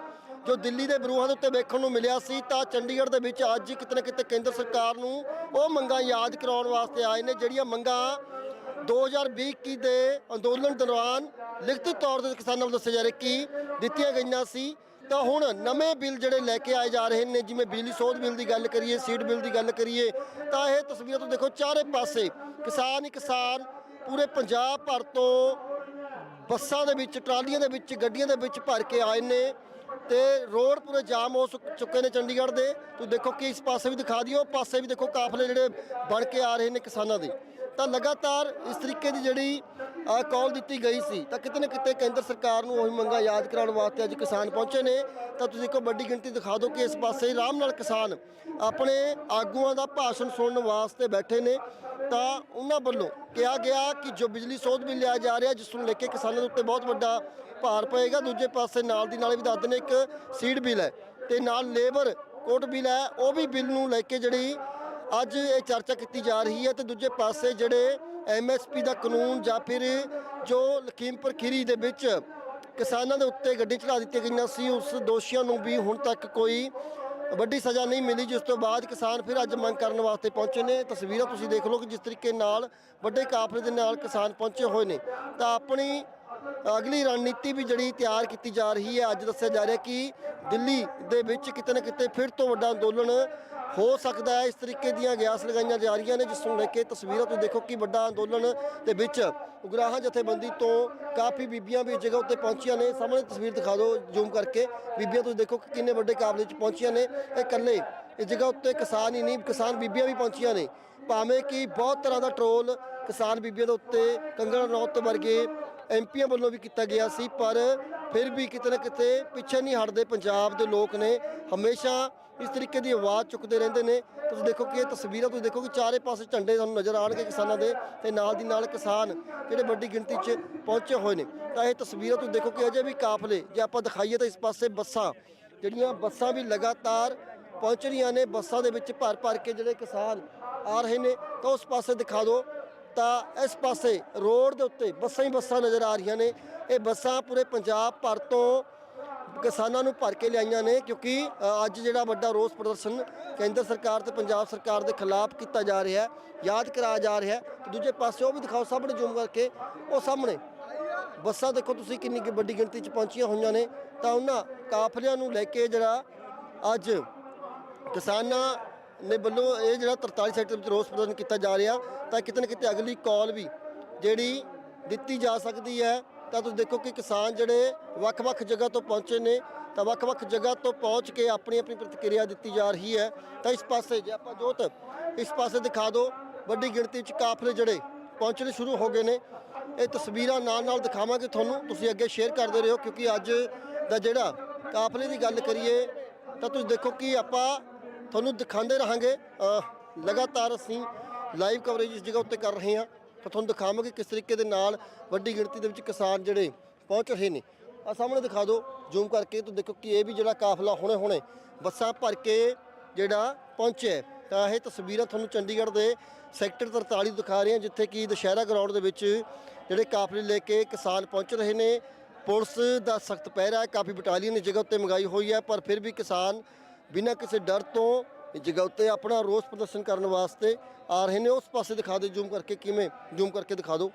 ਜੋ ਦਿੱਲੀ ਦੇ ਬਰੂਹਾਂ ਦੇ ਉੱਤੇ ਵੇਖਣ ਨੂੰ ਮਿਲਿਆ ਸੀ, ਤਾਂ ਚੰਡੀਗੜ੍ਹ ਦੇ ਵਿੱਚ ਅੱਜ ਕਿਤੇ ਨਾ ਕਿਤੇ ਕੇਂਦਰ ਸਰਕਾਰ ਨੂੰ ਉਹ ਮੰਗਾਂ ਯਾਦ ਕਰਾਉਣ ਵਾਸਤੇ ਆਏ ਨੇ, ਜਿਹੜੀਆਂ ਮੰਗਾਂ 2020 ਦੇ ਅੰਦੋਲਨ ਦੌਰਾਨ ਲਿਖਤੀ ਤੌਰ ਤੇ ਕਿਸਾਨਾਂ ਵੱਲੋਂ ਦੱਸਿਆ ਜਾ ਰਿਹਾ ਕਿ ਦਿੱਤੀਆਂ ਗਈਆਂ ਸੀ। ਤਾਂ ਹੁਣ ਨਵੇਂ ਬਿੱਲ ਜਿਹੜੇ ਲੈ ਕੇ ਆਏ ਜਾ ਰਹੇ ਨੇ, ਜਿਵੇਂ ਬਿਜਲੀ ਸੋਧ ਬਿੱਲ ਦੀ ਗੱਲ ਕਰੀਏ, ਸੀਟ ਬਿੱਲ ਦੀ ਗੱਲ ਕਰੀਏ, ਤਾਂ ਇਹ ਤਸਵੀਰਾਂ ਤੋਂ ਦੇਖੋ ਚਾਰੇ ਪਾਸੇ ਕਿਸਾਨ ਹੀ ਕਿਸਾਨ ਪੂਰੇ ਪੰਜਾਬ ਭਰ ਤੋਂ ਬੱਸਾਂ ਦੇ ਵਿੱਚ, ਟਰਾਲੀਆਂ ਦੇ ਵਿੱਚ, ਗੱਡੀਆਂ ਦੇ ਵਿੱਚ ਭਰ ਕੇ ਆਏ ਨੇ ਤੇ ਰੋਡ ਪੂਰੇ ਜਾਮ ਹੋ ਸੁੱਕ- ਚੁੱਕੇ ਨੇ ਚੰਡੀਗੜ੍ਹ ਦੇ। ਤੁਸੀਂ ਦੇਖੋ ਕਿ ਇਸ ਪਾਸੇ ਵੀ ਦਿਖਾ ਦਿਓ, ਪਾਸੇ ਵੀ ਦੇਖੋ ਕਾਫਲੇ ਜਿਹੜੇ ਬਣ ਕੇ ਆ ਰਹੇ ਨੇ ਕਿਸਾਨਾਂ ਦੇ। ਤਾਂ ਲਗਾਤਾਰ ਇਸ ਤਰੀਕੇ ਦੀ ਜਿਹੜੀ ਕਾਲ ਦਿੱਤੀ ਗਈ ਸੀ, ਤਾਂ ਕਿਤੇ ਨਾ ਕਿਤੇ ਕੇਂਦਰ ਸਰਕਾਰ ਨੂੰ ਉਹੀ ਮੰਗਾਂ ਯਾਦ ਕਰਾਉਣ ਵਾਸਤੇ ਅੱਜ ਕਿਸਾਨ ਪਹੁੰਚੇ ਨੇ। ਤਾਂ ਤੁਸੀਂ ਦੇਖੋ ਵੱਡੀ ਗਿਣਤੀ ਦਿਖਾ ਦਿਓ ਕਿ ਇਸ ਪਾਸੇ ਆਰਾਮ ਨਾਲ ਕਿਸਾਨ ਆਪਣੇ ਆਗੂਆਂ ਦਾ ਭਾਸ਼ਣ ਸੁਣਨ ਵਾਸਤੇ ਬੈਠੇ ਨੇ। ਤਾਂ ਉਹਨਾਂ ਵੱਲੋਂ ਕਿਹਾ ਗਿਆ ਕਿ ਜੋ ਬਿਜਲੀ ਸੋਧ ਬਿੱਲ ਲਿਆ ਜਾ ਰਿਹਾ, ਜਿਸ ਨੂੰ ਲੈ ਕੇ ਕਿਸਾਨਾਂ ਦੇ ਉੱਤੇ ਬਹੁਤ ਵੱਡਾ ਭਾਰ ਪਏਗਾ। ਦੂਜੇ ਪਾਸੇ ਨਾਲ ਦੀ ਨਾਲ ਵੀ ਦੱਸ ਦਿੰਦੇ ਇੱਕ ਸੀਡ ਬਿੱਲ ਹੈ ਤੇ ਨਾਲ ਲੇਬਰ ਕੋਟ ਬਿੱਲ ਹੈ, ਉਹ ਵੀ ਬਿੱਲ ਨੂੰ ਲੈ ਕੇ ਜਿਹੜੀ ਅੱਜ ਇਹ ਚਰਚਾ ਕੀਤੀ ਜਾ ਰਹੀ ਹੈ ਤੇ ਦੂਜੇ ਪਾਸੇ ਜਿਹੜੇ ਐਮਐਸਪੀ ਦਾ ਕਾਨੂੰਨ ਜਾਂ ਫਿਰ ਜੋ ਲਖੀਮਪੁਰ ਖੀਰੀ ਦੇ ਵਿੱਚ ਕਿਸਾਨਾਂ ਦੇ ਉੱਤੇ ਗੱਡੀ ਚੜਾ ਦਿੱਤੀਆਂ ਗਈਆਂ ਸੀ, ਉਸ ਦੋਸ਼ੀਆਂ ਨੂੰ ਵੀ ਹੁਣ ਤੱਕ ਕੋਈ ਵੱਡੀ ਸਜ਼ਾ ਨਹੀਂ ਮਿਲੀ, ਜਿਸ ਤੋਂ ਬਾਅਦ ਕਿਸਾਨ ਫਿਰ ਅੱਜ ਮੰਗ ਕਰਨ ਵਾਸਤੇ ਪਹੁੰਚੇ ਨੇ। ਤਸਵੀਰਾਂ ਤੁਸੀਂ ਦੇਖ ਲਓ ਕਿ ਜਿਸ ਤਰੀਕੇ ਨਾਲ ਵੱਡੇ ਕਾਫਲੇ ਦੇ ਨਾਲ ਕਿਸਾਨ ਪਹੁੰਚੇ ਹੋਏ ਨੇ। ਤਾਂ ਆਪਣੀ ਅਗਲੀ ਰਣਨੀਤੀ ਵੀ ਜਿਹੜੀ ਤਿਆਰ ਕੀਤੀ ਜਾ ਰਹੀ ਹੈ, ਅੱਜ ਦੱਸਿਆ ਜਾ ਰਿਹਾ ਕਿ ਦਿੱਲੀ ਦੇ ਵਿੱਚ ਕਿਤੇ ਨਾ ਕਿਤੇ ਫਿਰ ਤੋਂ ਵੱਡਾ ਅੰਦੋਲਨ ਹੋ ਸਕਦਾ ਹੈ ਇਸ ਤਰੀਕੇ ਦੀਆਂ ਗੈਸ ਲਗਾਈਆਂ ਜਾ ਰਹੀਆਂ ਨੇ, ਜਿਸ ਨੂੰ ਲੈ ਕੇ ਤਸਵੀਰਾਂ ਤੁਸੀਂ ਦੇਖੋ ਕਿ ਵੱਡਾ ਅੰਦੋਲਨ ਦੇ ਵਿੱਚ ਉਗਰਾਹਾਂ ਜਥੇਬੰਦੀ ਤੋਂ ਕਾਫੀ ਬੀਬੀਆਂ ਵੀ ਇਸ ਜਗ੍ਹਾ ਉੱਤੇ ਪਹੁੰਚੀਆਂ ਨੇ। ਸਾਹਮਣੇ ਤਸਵੀਰ ਦਿਖਾ ਦਿਓ, ਜ਼ੂਮ ਕਰਕੇ। ਬੀਬੀਆਂ ਤੁਸੀਂ ਦੇਖੋ ਕਿ ਕਿੰਨੇ ਵੱਡੇ ਕਾਬਲੇ 'ਚ ਪਹੁੰਚੀਆਂ ਨੇ। ਇਹ ਇਕੱਲੇ ਇਸ ਜਗ੍ਹਾ ਉੱਤੇ ਕਿਸਾਨ ਹੀ ਨਹੀਂ, ਕਿਸਾਨ ਬੀਬੀਆਂ ਵੀ ਪਹੁੰਚੀਆਂ ਨੇ। ਭਾਵੇਂ ਕਿ ਬਹੁਤ ਤਰ੍ਹਾਂ ਦਾ ਟਰੋਲ ਕਿਸਾਨ ਬੀਬੀਆਂ ਦੇ ਉੱਤੇ ਕੰਗਣ ਰੌਤ ਵਰਗੇ ਐਮਪੀਆਂ ਵੱਲੋਂ ਵੀ ਕੀਤਾ ਗਿਆ ਸੀ, ਪਰ ਫਿਰ ਵੀ ਕਿਤੇ ਨਾ ਕਿਤੇ ਪਿੱਛੇ ਨਹੀਂ ਹਟਦੇ ਪੰਜਾਬ ਦੇ ਲੋਕ ਨੇ। ਹਮੇਸ਼ਾ ਇਸ ਤਰੀਕੇ ਦੀ ਆਵਾਜ਼ ਚੁੱਕਦੇ ਰਹਿੰਦੇ ਨੇ। ਤੁਸੀਂ ਦੇਖੋ ਕਿ ਇਹ ਤਸਵੀਰਾਂ ਤੁਸੀਂ ਦੇਖੋ ਕਿ ਚਾਰੇ ਪਾਸੇ ਝੰਡੇ ਤੁਹਾਨੂੰ ਨਜ਼ਰ ਆਣਗੇ ਕਿਸਾਨਾਂ ਦੇ ਤੇ ਨਾਲ ਦੀ ਨਾਲ ਕਿਸਾਨ ਜਿਹੜੇ ਵੱਡੀ ਗਿਣਤੀ 'ਚ ਪਹੁੰਚੇ ਹੋਏ ਨੇ। ਤਾਂ ਇਹ ਤਸਵੀਰਾਂ ਤੁਸੀਂ ਦੇਖੋ ਕਿ ਅਜੇ ਵੀ ਕਾਫਲੇ, ਜੇ ਆਪਾਂ ਦਿਖਾਈਏ ਤਾਂ ਇਸ ਪਾਸੇ ਬੱਸਾਂ, ਜਿਹੜੀਆਂ ਬੱਸਾਂ ਵੀ ਲਗਾਤਾਰ ਪਹੁੰਚ ਰਹੀਆਂ ਨੇ, ਬੱਸਾਂ ਦੇ ਵਿੱਚ ਭਰ ਭਰ ਕੇ ਜਿਹੜੇ ਕਿਸਾਨ ਆ ਰਹੇ ਨੇ, ਤਾਂ ਉਸ ਪਾਸੇ ਦਿਖਾ ਦਿਓ। ਤਾਂ ਇਸ ਪਾਸੇ ਰੋਡ ਦੇ ਉੱਤੇ ਬੱਸਾਂ ਹੀ ਬੱਸਾਂ ਨਜ਼ਰ ਆ ਰਹੀਆਂ ਨੇ। ਇਹ ਬੱਸਾਂ ਪੂਰੇ ਪੰਜਾਬ ਭਰ ਤੋਂ ਕਿਸਾਨਾਂ ਨੂੰ ਭਰ ਕੇ ਲਿਆਈਆਂ ਨੇ ਕਿਉਂਕਿ ਅੱਜ ਜਿਹੜਾ ਵੱਡਾ ਰੋਸ ਪ੍ਰਦਰਸ਼ਨ ਕੇਂਦਰ ਸਰਕਾਰ ਤੇ ਪੰਜਾਬ ਸਰਕਾਰ ਦੇ ਖਿਲਾਫ ਕੀਤਾ ਜਾ ਰਿਹਾ ਹੈ, ਯਾਦ ਕਰਾਇਆ ਜਾ ਰਿਹਾ ਹੈ, ਤੇ ਦੂਜੇ ਪਾਸੇ ਉਹ ਵੀ ਦਿਖਾਓ ਸਾਹਮਣੇ ਜ਼ੂਮ ਕਰਕੇ, ਉਹ ਸਾਹਮਣੇ। ਬੱਸਾਂ ਦੇਖੋ ਤੁਸੀਂ ਕਿੰਨੀ ਵੱਡੀ ਗਿਣਤੀ 'ਚ ਪਹੁੰਚੀਆਂ ਹੋਈਆਂ ਨੇ, ਤਾਂ ਉਹਨਾਂ ਕਾਫਲਿਆਂ ਨੂੰ ਲੈ ਕੇ ਜਿਹੜਾ ਅੱਜ ਕਿਸਾਨਾਂ ਨੇ ਵੱਲੋਂ ਇਹ ਜਿਹੜਾ 43 ਸੈਕਟਰ ਵਿੱਚ ਰੋਸ ਪ੍ਰਦਰਸ਼ਨ ਕੀਤਾ ਜਾ ਰਿਹਾ, ਤਾਂ ਕਿਤੇ ਨਾ ਕਿਤੇ ਅਗਲੀ ਕਾਲ ਵੀ ਜਿਹੜੀ ਦਿੱਤੀ ਜਾ ਸਕਦੀ ਹੈ ਤਾਂ ਤੁਸੀਂ ਦੇਖੋ ਕਿ ਕਿਸਾਨ ਜਿਹੜੇ ਵੱਖ-ਵੱਖ ਜਗ੍ਹਾ ਤੋਂ ਪਹੁੰਚੇ ਨੇ, ਤਾਂ ਵੱਖ-ਵੱਖ ਜਗ੍ਹਾ ਤੋਂ ਪਹੁੰਚ ਕੇ ਆਪਣੀ ਆਪਣੀ ਪ੍ਰਤੀਕਿਰਿਆ ਦਿੱਤੀ ਜਾ ਰਹੀ ਹੈ। ਤਾਂ ਇਸ ਪਾਸੇ ਜੇ ਆਪਾਂ ਜੋਤ, ਇਸ ਪਾਸੇ ਦਿਖਾ ਦਿਓ, ਵੱਡੀ ਗਿਣਤੀ ਵਿੱਚ ਕਾਫਲੇ ਜਿਹੜੇ ਪਹੁੰਚਣੇ ਸ਼ੁਰੂ ਹੋ ਗਏ ਨੇ। ਇਹ ਤਸਵੀਰਾਂ ਨਾਲ-ਨਾਲ ਦਿਖਾਵਾਂਗੇ ਤੁਹਾਨੂੰ, ਤੁਸੀਂ ਅੱਗੇ ਸ਼ੇਅਰ ਕਰਦੇ ਰਹੋ, ਕਿਉਂਕਿ ਅੱਜ ਦਾ ਜਿਹੜਾ ਕਾਫਲੇ ਦੀ ਗੱਲ ਕਰੀਏ, ਤਾਂ ਤੁਸੀਂ ਦੇਖੋ ਕਿ ਆਪਾਂ ਤੁਹਾਨੂੰ ਦਿਖਾਉਂਦੇ ਰਹਾਂਗੇ। ਲਗਾਤਾਰ ਅਸੀਂ ਲਾਈਵ ਕਵਰੇਜ ਇਸ ਜਗ੍ਹਾ ਉੱਤੇ ਕਰ ਰਹੇ ਹਾਂ। ਤਾਂ ਤੁਹਾਨੂੰ ਦਿਖਾਵਾਂਗੇ ਕਿਸ ਤਰੀਕੇ ਦੇ ਨਾਲ ਵੱਡੀ ਗਿਣਤੀ ਦੇ ਵਿੱਚ ਕਿਸਾਨ ਜਿਹੜੇ ਪਹੁੰਚ ਰਹੇ ਨੇ। ਆ ਸਾਹਮਣੇ ਦਿਖਾ ਦਿਓ, ਜ਼ੂਮ ਕਰਕੇ ਤਾਂ ਦੇਖੋ ਕਿ ਇਹ ਵੀ ਜਿਹੜਾ ਕਾਫਲਾ ਹੁਣੇ ਹੁਣੇ ਬੱਸਾਂ ਭਰ ਕੇ ਜਿਹੜਾ ਪਹੁੰਚਿਆ ਤਾਂ ਇਹ ਤਸਵੀਰਾਂ ਤੁਹਾਨੂੰ ਚੰਡੀਗੜ੍ਹ ਦੇ ਸੈਕਟਰ 43 ਦਿਖਾ ਰਹੇ ਹਾਂ, ਜਿੱਥੇ ਕਿ ਦੁਸ਼ਹਿਰਾ ਗਰਾਊਂਡ ਦੇ ਵਿੱਚ ਜਿਹੜੇ ਕਾਫਲੇ ਲੈ ਕੇ ਕਿਸਾਨ ਪਹੁੰਚ ਰਹੇ ਨੇ। ਪੁਲਿਸ ਦਾ ਸਖਤ ਪਹਿਰਾ ਹੈ, ਕਾਫੀ ਬਟਾਲੀਅਨ ਇਸ ਜਗ੍ਹਾ ਉੱਤੇ ਮੰਗਾਈ ਹੋਈ ਹੈ, ਪਰ ਫਿਰ ਵੀ ਕਿਸਾਨ ਬਿਨਾਂ ਕਿਸੇ ਡਰ ਤੋਂ ਇਸ ਜਗ੍ਹਾ ਉੱਤੇ ਆਪਣਾ ਰੋਸ ਪ੍ਰਦਰਸ਼ਨ ਕਰਨ ਵਾਸਤੇ ਆ ਰਹੇ ਨੇ। ਉਸ ਪਾਸੇ ਦਿਖਾ ਦਿਓ ਜ਼ੂਮ ਕਰਕੇ ਕਿਵੇਂ, ਜ਼ੂਮ ਕਰਕੇ ਦਿਖਾ ਦਿਓ।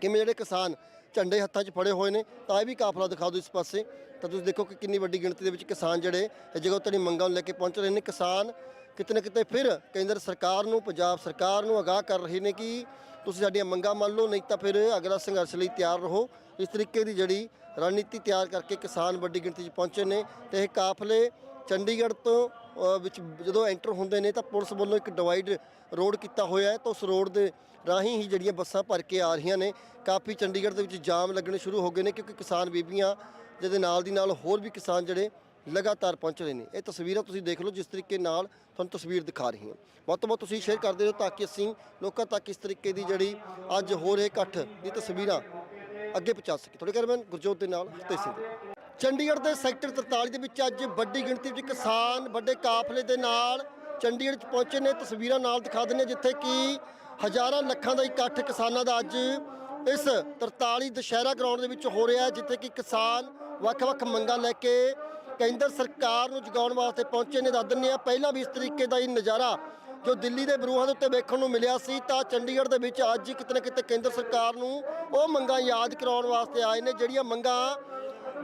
ਕਿਵੇਂ ਜਿਹੜੇ ਕਿਸਾਨ ਝੰਡੇ ਹੱਥਾਂ 'ਚ ਫੜੇ ਹੋਏ ਨੇ, ਤਾਂ ਇਹ ਵੀ ਕਾਫਲਾ ਦਿਖਾ ਦਿਓ ਇਸ ਪਾਸੇ। ਤਾਂ ਤੁਸੀਂ ਦੇਖੋ ਕਿ ਕਿੰਨੀ ਵੱਡੀ ਗਿਣਤੀ ਦੇ ਵਿੱਚ ਕਿਸਾਨ ਜਿਹੜੇ ਇਸ ਜਗ੍ਹਾ ਉੱਤੇ ਦੀ ਮੰਗਾਂ ਨੂੰ ਲੈ ਕੇ ਪਹੁੰਚ ਰਹੇ ਨੇ। ਕਿਸਾਨ ਕਿਤੇ ਨਾ ਕਿਤੇ ਫਿਰ ਕੇਂਦਰ ਸਰਕਾਰ ਨੂੰ, ਪੰਜਾਬ ਸਰਕਾਰ ਨੂੰ ਆਗਾਹ ਕਰ ਰਹੇ ਨੇ ਕਿ ਤੁਸੀਂ ਸਾਡੀਆਂ ਮੰਗਾਂ ਮੰਨ ਲਓ, ਨਹੀਂ ਤਾਂ ਫਿਰ ਅਗਲਾ ਸੰਘਰਸ਼ ਲਈ ਤਿਆਰ ਰਹੋ। ਇਸ ਤਰੀਕੇ ਦੀ ਜਿਹੜੀ ਰਣਨੀਤੀ ਤਿਆਰ ਕਰਕੇ ਕਿਸਾਨ ਵੱਡੀ ਗਿਣਤੀ 'ਚ ਪਹੁੰਚੇ ਨੇ ਤੇ ਇਹ ਕਾਫਲੇ ਚੰਡੀਗੜ੍ਹ ਤੋਂ ਵਿੱਚ ਜਦੋਂ ਐਂਟਰ ਹੁੰਦੇ ਨੇ ਤਾਂ ਪੁਲਿਸ ਵੱਲੋਂ ਇੱਕ ਡਿਵਾਈਡ ਰੋਡ ਕੀਤਾ ਹੋਇਆ ਹੈ ਤਾਂ ਉਸ ਰੋਡ ਦੇ ਰਾਹੀਂ ਹੀ ਜਿਹੜੀਆਂ ਬੱਸਾਂ ਭਰ ਕੇ ਆ ਰਹੀਆਂ ਨੇ। ਕਾਫੀ ਚੰਡੀਗੜ੍ਹ ਦੇ ਵਿੱਚ ਜਾਮ ਲੱਗਣੇ ਸ਼ੁਰੂ ਹੋ ਗਏ ਨੇ ਕਿਉਂਕਿ ਕਿਸਾਨ ਬੀਬੀਆਂ ਜਿਹਦੇ ਨਾਲ ਦੀ ਨਾਲ ਹੋਰ ਵੀ ਕਿਸਾਨ ਜਿਹੜੇ ਲਗਾਤਾਰ ਪਹੁੰਚ ਰਹੇ ਨੇ। ਇਹ ਤਸਵੀਰਾਂ ਤੁਸੀਂ ਦੇਖ ਲਓ ਜਿਸ ਤਰੀਕੇ ਨਾਲ ਤੁਹਾਨੂੰ ਤਸਵੀਰ ਦਿਖਾ ਰਹੀ ਹਾਂ। ਬਹੁਤ ਤੋਂ ਬਹੁਤ ਤੁਸੀਂ ਸ਼ੇਅਰ ਕਰਦੇ ਰਹੋ ਤਾਂ ਕਿ ਅਸੀਂ ਲੋਕਾਂ ਤੱਕ ਇਸ ਤਰੀਕੇ ਦੀ ਜਿਹੜੀ ਅੱਜ ਹੋ ਰਹੇ ਇਕੱਠ ਦੀ ਤਸਵੀਰਾਂ ਅੱਗੇ ਪਹੁੰਚਾ ਸਕੀਏ। ਤੁਹਾਡੇ ਕੈਮਰਾਮੈਨ ਗੁਰਜੋਤ ਦੇ ਨਾਲ ਹਰਤੇਜ ਸਿੰਘ। ਚੰਡੀਗੜ੍ਹ ਦੇ ਸੈਕਟਰ 43 ਦੇ ਵਿੱਚ ਅੱਜ ਵੱਡੀ ਗਿਣਤੀ ਵਿੱਚ ਕਿਸਾਨ ਵੱਡੇ ਕਾਫਲੇ ਦੇ ਨਾਲ ਚੰਡੀਗੜ੍ਹ 'ਚ ਪਹੁੰਚੇ ਨੇ। ਤਸਵੀਰਾਂ ਨਾਲ ਦਿਖਾ ਦਿੰਦੇ ਜਿੱਥੇ ਕਿ ਹਜ਼ਾਰਾਂ ਲੱਖਾਂ ਦਾ ਇਕੱਠ ਕਿਸਾਨਾਂ ਦਾ ਅੱਜ ਇਸ 43 ਦੁਸ਼ਹਿਰਾ ਗਰਾਊਂਡ ਦੇ ਵਿੱਚ ਹੋ ਰਿਹਾ ਹੈ, ਜਿੱਥੇ ਕਿ ਕਿਸਾਨ ਵੱਖ-ਵੱਖ ਮੰਗਾਂ ਲੈ ਕੇ ਕੇਂਦਰ ਸਰਕਾਰ ਨੂੰ ਜਗਾਉਣ ਵਾਸਤੇ ਪਹੁੰਚੇ ਨੇ। ਦੱਸ ਦਿੰਦੇ ਹਾਂ, ਪਹਿਲਾਂ ਵੀ ਇਸ ਤਰੀਕੇ ਦਾ ਹੀ ਨਜ਼ਾਰਾ ਜੋ ਦਿੱਲੀ ਦੇ ਬਰੂਹਾਂ ਦੇ ਉੱਤੇ ਵੇਖਣ ਨੂੰ ਮਿਲਿਆ ਸੀ, ਤਾਂ ਚੰਡੀਗੜ੍ਹ ਦੇ ਵਿੱਚ ਅੱਜ ਕਿਤੇ ਨਾ ਕਿਤੇ ਕੇਂਦਰ ਸਰਕਾਰ ਨੂੰ ਉਹ ਮੰਗਾਂ ਯਾਦ ਕਰਾਉਣ ਵਾਸਤੇ ਆਏ ਨੇ, ਜਿਹੜੀਆਂ ਮੰਗਾਂ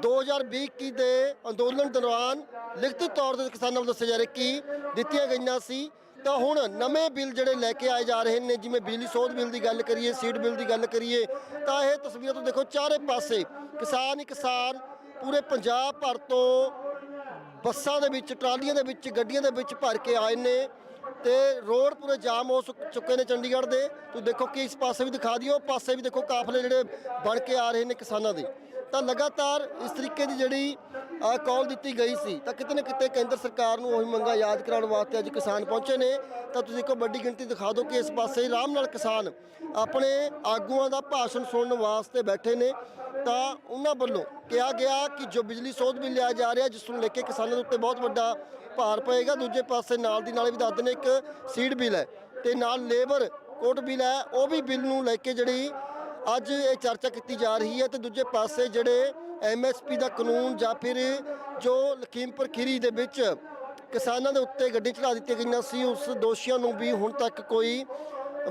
2020 ਦੇ ਅੰਦੋਲਨ ਦੌਰਾਨ ਲਿਖਤੀ ਤੌਰ ਤੇ ਕਿਸਾਨਾਂ ਵੱਲੋਂ ਦੱਸਿਆ ਜਾ ਰਿਹਾ ਕਿ ਦਿੱਤੀਆਂ ਗਈਆਂ ਸੀ। ਤਾਂ ਹੁਣ ਨਵੇਂ ਬਿੱਲ ਜਿਹੜੇ ਲੈ ਕੇ ਆਏ ਜਾ ਰਹੇ ਨੇ, ਜਿਵੇਂ ਬਿਜਲੀ ਸੋਧ ਬਿੱਲ ਦੀ ਗੱਲ ਕਰੀਏ, ਸੀਟ ਬਿੱਲ ਦੀ ਗੱਲ ਕਰੀਏ, ਤਾਂ ਇਹ ਤਸਵੀਰਾਂ ਤੋਂ ਦੇਖੋ ਚਾਰੇ ਪਾਸੇ ਕਿਸਾਨ ਹੀ ਕਿਸਾਨ ਪੂਰੇ ਪੰਜਾਬ ਭਰ ਤੋਂ ਬੱਸਾਂ ਦੇ ਵਿੱਚ, ਟਰਾਲੀਆਂ ਦੇ ਵਿੱਚ, ਗੱਡੀਆਂ ਦੇ ਵਿੱਚ ਭਰ ਕੇ ਆਏ ਨੇ ਤੇ ਰੋਡ ਪੂਰੇ ਜਾਮ ਹੋ ਸੁੱਕ- ਚੁੱਕੇ ਨੇ ਚੰਡੀਗੜ੍ਹ ਦੇ। ਤੁਸੀਂ ਦੇਖੋ ਕਿ ਇਸ ਪਾਸੇ ਵੀ ਦਿਖਾ ਦਿਓ, ਪਾਸੇ ਵੀ ਦੇਖੋ ਕਾਫਲੇ ਜਿਹੜੇ ਬਣ ਕੇ ਆ ਰਹੇ ਨੇ ਕਿਸਾਨਾਂ ਦੇ। ਤਾਂ ਲਗਾਤਾਰ ਇਸ ਤਰੀਕੇ ਦੀ ਜਿਹੜੀ ਕਾਲ ਦਿੱਤੀ ਗਈ ਸੀ, ਤਾਂ ਕਿਤੇ ਨਾ ਕਿਤੇ ਕੇਂਦਰ ਸਰਕਾਰ ਨੂੰ ਉਹੀ ਮੰਗਾਂ ਯਾਦ ਕਰਾਉਣ ਵਾਸਤੇ ਅੱਜ ਕਿਸਾਨ ਪਹੁੰਚੇ ਨੇ। ਤਾਂ ਤੁਸੀਂ ਦੇਖੋ ਵੱਡੀ ਗਿਣਤੀ ਦਿਖਾ ਦਿਓ ਕਿ ਇਸ ਪਾਸੇ ਆਰਾਮ ਨਾਲ ਕਿਸਾਨ ਆਪਣੇ ਆਗੂਆਂ ਦਾ ਭਾਸ਼ਣ ਸੁਣਨ ਵਾਸਤੇ ਬੈਠੇ ਨੇ। ਤਾਂ ਉਹਨਾਂ ਵੱਲੋਂ ਕਿਹਾ ਗਿਆ ਕਿ ਜੋ ਬਿਜਲੀ ਸੋਧ ਬਿੱਲ ਲਿਆ ਜਾ ਰਿਹਾ, ਜਿਸ ਨੂੰ ਲੈ ਕੇ ਕਿਸਾਨਾਂ ਦੇ ਉੱਤੇ ਬਹੁਤ ਵੱਡਾ ਭਾਰ ਪਏਗਾ। ਦੂਜੇ ਪਾਸੇ ਨਾਲ ਦੀ ਨਾਲ ਵੀ ਦੱਸ ਦਿੰਦੇ ਇੱਕ ਸੀਡ ਬਿੱਲ ਹੈ ਤੇ ਨਾਲ ਲੇਬਰ ਕੋਟ ਬਿੱਲ ਹੈ, ਉਹ ਵੀ ਬਿੱਲ ਨੂੰ ਲੈ ਕੇ ਜਿਹੜੀ ਅੱਜ ਇਹ ਚਰਚਾ ਕੀਤੀ ਜਾ ਰਹੀ ਹੈ ਤੇ ਦੂਜੇ ਪਾਸੇ ਜਿਹੜੇ ਐਮਐਸਪੀ ਦਾ ਕਾਨੂੰਨ ਜਾਂ ਫਿਰ ਜੋ ਲਖੀਮਪੁਰ ਖੀਰੀ ਦੇ ਵਿੱਚ ਕਿਸਾਨਾਂ ਦੇ ਉੱਤੇ ਗੱਡੀ ਚੜਾ ਦਿੱਤੀਆਂ ਗਈਆਂ ਸੀ, ਉਸ ਦੋਸ਼ੀਆਂ ਨੂੰ ਵੀ ਹੁਣ ਤੱਕ ਕੋਈ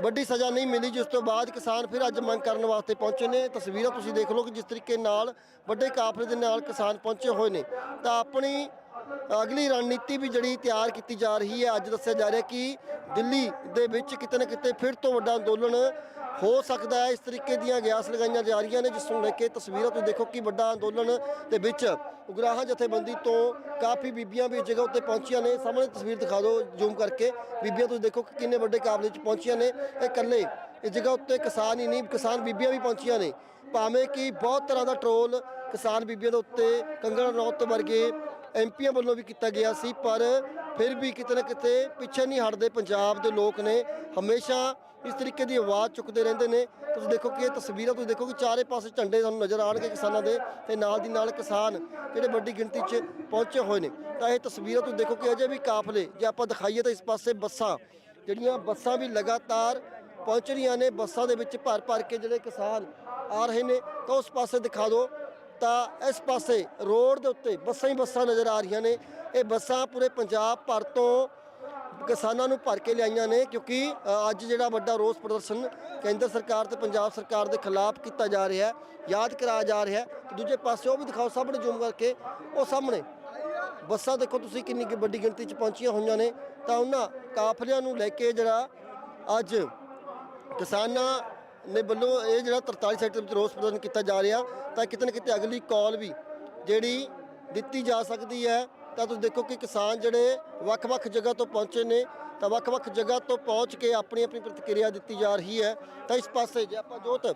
ਵੱਡੀ ਸਜ਼ਾ ਨਹੀਂ ਮਿਲੀ, ਜਿਸ ਤੋਂ ਬਾਅਦ ਕਿਸਾਨ ਫਿਰ ਅੱਜ ਮੰਗ ਕਰਨ ਵਾਸਤੇ ਪਹੁੰਚੇ ਨੇ। ਤਸਵੀਰਾਂ ਤੁਸੀਂ ਦੇਖ ਲਓ ਕਿ ਜਿਸ ਤਰੀਕੇ ਨਾਲ ਵੱਡੇ ਕਾਫਲੇ ਦੇ ਨਾਲ ਕਿਸਾਨ ਪਹੁੰਚੇ ਹੋਏ ਨੇ। ਤਾਂ ਆਪਣੀ ਅਗਲੀ ਰਣਨੀਤੀ ਵੀ ਜਿਹੜੀ ਤਿਆਰ ਕੀਤੀ ਜਾ ਰਹੀ ਹੈ, ਅੱਜ ਦੱਸਿਆ ਜਾ ਰਿਹਾ ਕਿ ਦਿੱਲੀ ਦੇ ਵਿੱਚ ਕਿਤੇ ਨਾ ਕਿਤੇ ਫਿਰ ਤੋਂ ਵੱਡਾ ਅੰਦੋਲਨ ਹੋ ਸਕਦਾ ਹੈ। ਇਸ ਤਰੀਕੇ ਦੀਆਂ ਗਿਆਸ ਲਗਾਈਆਂ ਜਾ ਰਹੀਆਂ ਨੇ, ਜਿਸ ਨੂੰ ਲੈ ਕੇ ਤਸਵੀਰਾਂ ਤੁਸੀਂ ਦੇਖੋ ਕਿ ਵੱਡਾ ਅੰਦੋਲਨ ਦੇ ਵਿੱਚ ਉਗਰਾਹਾਂ ਜਥੇਬੰਦੀ ਤੋਂ ਕਾਫੀ ਬੀਬੀਆਂ ਵੀ ਇਸ ਜਗ੍ਹਾ ਉੱਤੇ ਪਹੁੰਚੀਆਂ ਨੇ। ਸਾਹਮਣੇ ਤਸਵੀਰ ਦਿਖਾ ਦਿਓ, ਜ਼ੂਮ ਕਰਕੇ। ਬੀਬੀਆਂ ਤੁਸੀਂ ਦੇਖੋ ਕਿ ਕਿੰਨੇ ਵੱਡੇ ਕਾਬਲੇ 'ਚ ਪਹੁੰਚੀਆਂ ਨੇ। ਇਹ ਇਕੱਲੇ ਇਸ ਜਗ੍ਹਾ ਉੱਤੇ ਕਿਸਾਨ ਹੀ ਨਹੀਂ, ਕਿਸਾਨ ਬੀਬੀਆਂ ਵੀ ਪਹੁੰਚੀਆਂ ਨੇ। ਭਾਵੇਂ ਕਿ ਬਹੁਤ ਤਰ੍ਹਾਂ ਦਾ ਟਰੋਲ ਕਿਸਾਨ ਬੀਬੀਆਂ ਦੇ ਉੱਤੇ, ਕੰਗਣ ਰੌਤ ਵਰਗੇ ਐਮਪੀਆਂ ਵੱਲੋਂ ਵੀ ਕੀਤਾ ਗਿਆ ਸੀ, ਪਰ ਫਿਰ ਵੀ ਕਿਤੇ ਨਾ ਕਿਤੇ ਪਿੱਛੇ ਨਹੀਂ ਹਟਦੇ ਪੰਜਾਬ ਦੇ ਲੋਕ ਨੇ। ਹਮੇਸ਼ਾ ਇਸ ਤਰੀਕੇ ਦੀ ਆਵਾਜ਼ ਚੁੱਕਦੇ ਰਹਿੰਦੇ ਨੇ। ਤੁਸੀਂ ਦੇਖੋ ਕਿ ਇਹ ਤਸਵੀਰਾਂ ਤੁਸੀਂ ਦੇਖੋ ਕਿ ਚਾਰੇ ਪਾਸੇ ਝੰਡੇ ਤੁਹਾਨੂੰ ਨਜ਼ਰ ਆਣਗੇ ਕਿਸਾਨਾਂ ਦੇ ਤੇ ਨਾਲ ਦੀ ਨਾਲ ਕਿਸਾਨ ਜਿਹੜੇ ਵੱਡੀ ਗਿਣਤੀ 'ਚ ਪਹੁੰਚੇ ਹੋਏ ਨੇ। ਤਾਂ ਇਹ ਤਸਵੀਰਾਂ ਤੁਸੀਂ ਦੇਖੋ ਕਿ ਅਜੇ ਵੀ ਕਾਫਲੇ, ਜੇ ਆਪਾਂ ਦਿਖਾਈਏ ਤਾਂ ਇਸ ਪਾਸੇ ਬੱਸਾਂ, ਜਿਹੜੀਆਂ ਬੱਸਾਂ ਵੀ ਲਗਾਤਾਰ ਪਹੁੰਚ ਰਹੀਆਂ ਨੇ, ਬੱਸਾਂ ਦੇ ਵਿੱਚ ਭਰ ਭਰ ਕੇ ਜਿਹੜੇ ਕਿਸਾਨ ਆ ਰਹੇ ਨੇ, ਤਾਂ ਉਸ ਪਾਸੇ ਦਿਖਾ ਦਿਓ। ਤਾਂ ਇਸ ਪਾਸੇ ਰੋਡ ਦੇ ਉੱਤੇ ਬੱਸਾਂ ਹੀ ਬੱਸਾਂ ਨਜ਼ਰ ਆ ਰਹੀਆਂ ਨੇ। ਇਹ ਬੱਸਾਂ ਪੂਰੇ ਪੰਜਾਬ ਭਰ ਤੋਂ ਕਿਸਾਨਾਂ ਨੂੰ ਭਰ ਕੇ ਲਿਆਈਆਂ ਨੇ ਕਿਉਂਕਿ ਅੱਜ ਜਿਹੜਾ ਵੱਡਾ ਰੋਸ ਪ੍ਰਦਰਸ਼ਨ ਕੇਂਦਰ ਸਰਕਾਰ ਤੇ ਪੰਜਾਬ ਸਰਕਾਰ ਦੇ ਖਿਲਾਫ ਕੀਤਾ ਜਾ ਰਿਹਾ ਹੈ, ਯਾਦ ਕਰਾਇਆ ਜਾ ਰਿਹਾ ਹੈ। ਦੂਜੇ ਪਾਸੇ ਉਹ ਵੀ ਦਿਖਾਓ, ਸਾਹਮਣੇ ਜ਼ੂਮ ਕਰਕੇ, ਉਹ ਸਾਹਮਣੇ। ਬੱਸਾਂ ਦੇਖੋ ਤੁਸੀਂ ਕਿੰਨੀ ਵੱਡੀ ਗਿਣਤੀ 'ਚ ਪਹੁੰਚੀਆਂ ਹੋਈਆਂ ਨੇ। ਤਾਂ ਉਹਨਾਂ ਕਾਫਲਿਆਂ ਨੂੰ ਲੈ ਕੇ ਜਿਹੜਾ ਅੱਜ ਕਿਸਾਨਾਂ ਨੇ ਵੱਲੋਂ ਇਹ ਜਿਹੜਾ 43 ਸੈਕਟਰ ਵਿੱਚ ਰੋਸ ਪ੍ਰਦਰਸ਼ਨ ਕੀਤਾ ਜਾ ਰਿਹਾ, ਤਾਂ ਕਿਤੇ ਨਾ ਕਿਤੇ ਅਗਲੀ ਕਾਲ ਵੀ ਜਿਹੜੀ ਦਿੱਤੀ ਜਾ ਸਕਦੀ ਹੈ, ਤਾਂ ਤੁਸੀਂ ਦੇਖੋ ਕਿ ਕਿਸਾਨ ਜਿਹੜੇ ਵੱਖ-ਵੱਖ ਜਗ੍ਹਾ ਤੋਂ ਪਹੁੰਚੇ ਨੇ, ਤਾਂ ਵੱਖ-ਵੱਖ ਜਗ੍ਹਾ ਤੋਂ ਪਹੁੰਚ ਕੇ ਆਪਣੀ ਆਪਣੀ ਪ੍ਰਤੀਕਿਰਿਆ ਦਿੱਤੀ ਜਾ ਰਹੀ ਹੈ। ਤਾਂ ਇਸ ਪਾਸੇ ਜੇ ਆਪਾਂ ਜੋਤ,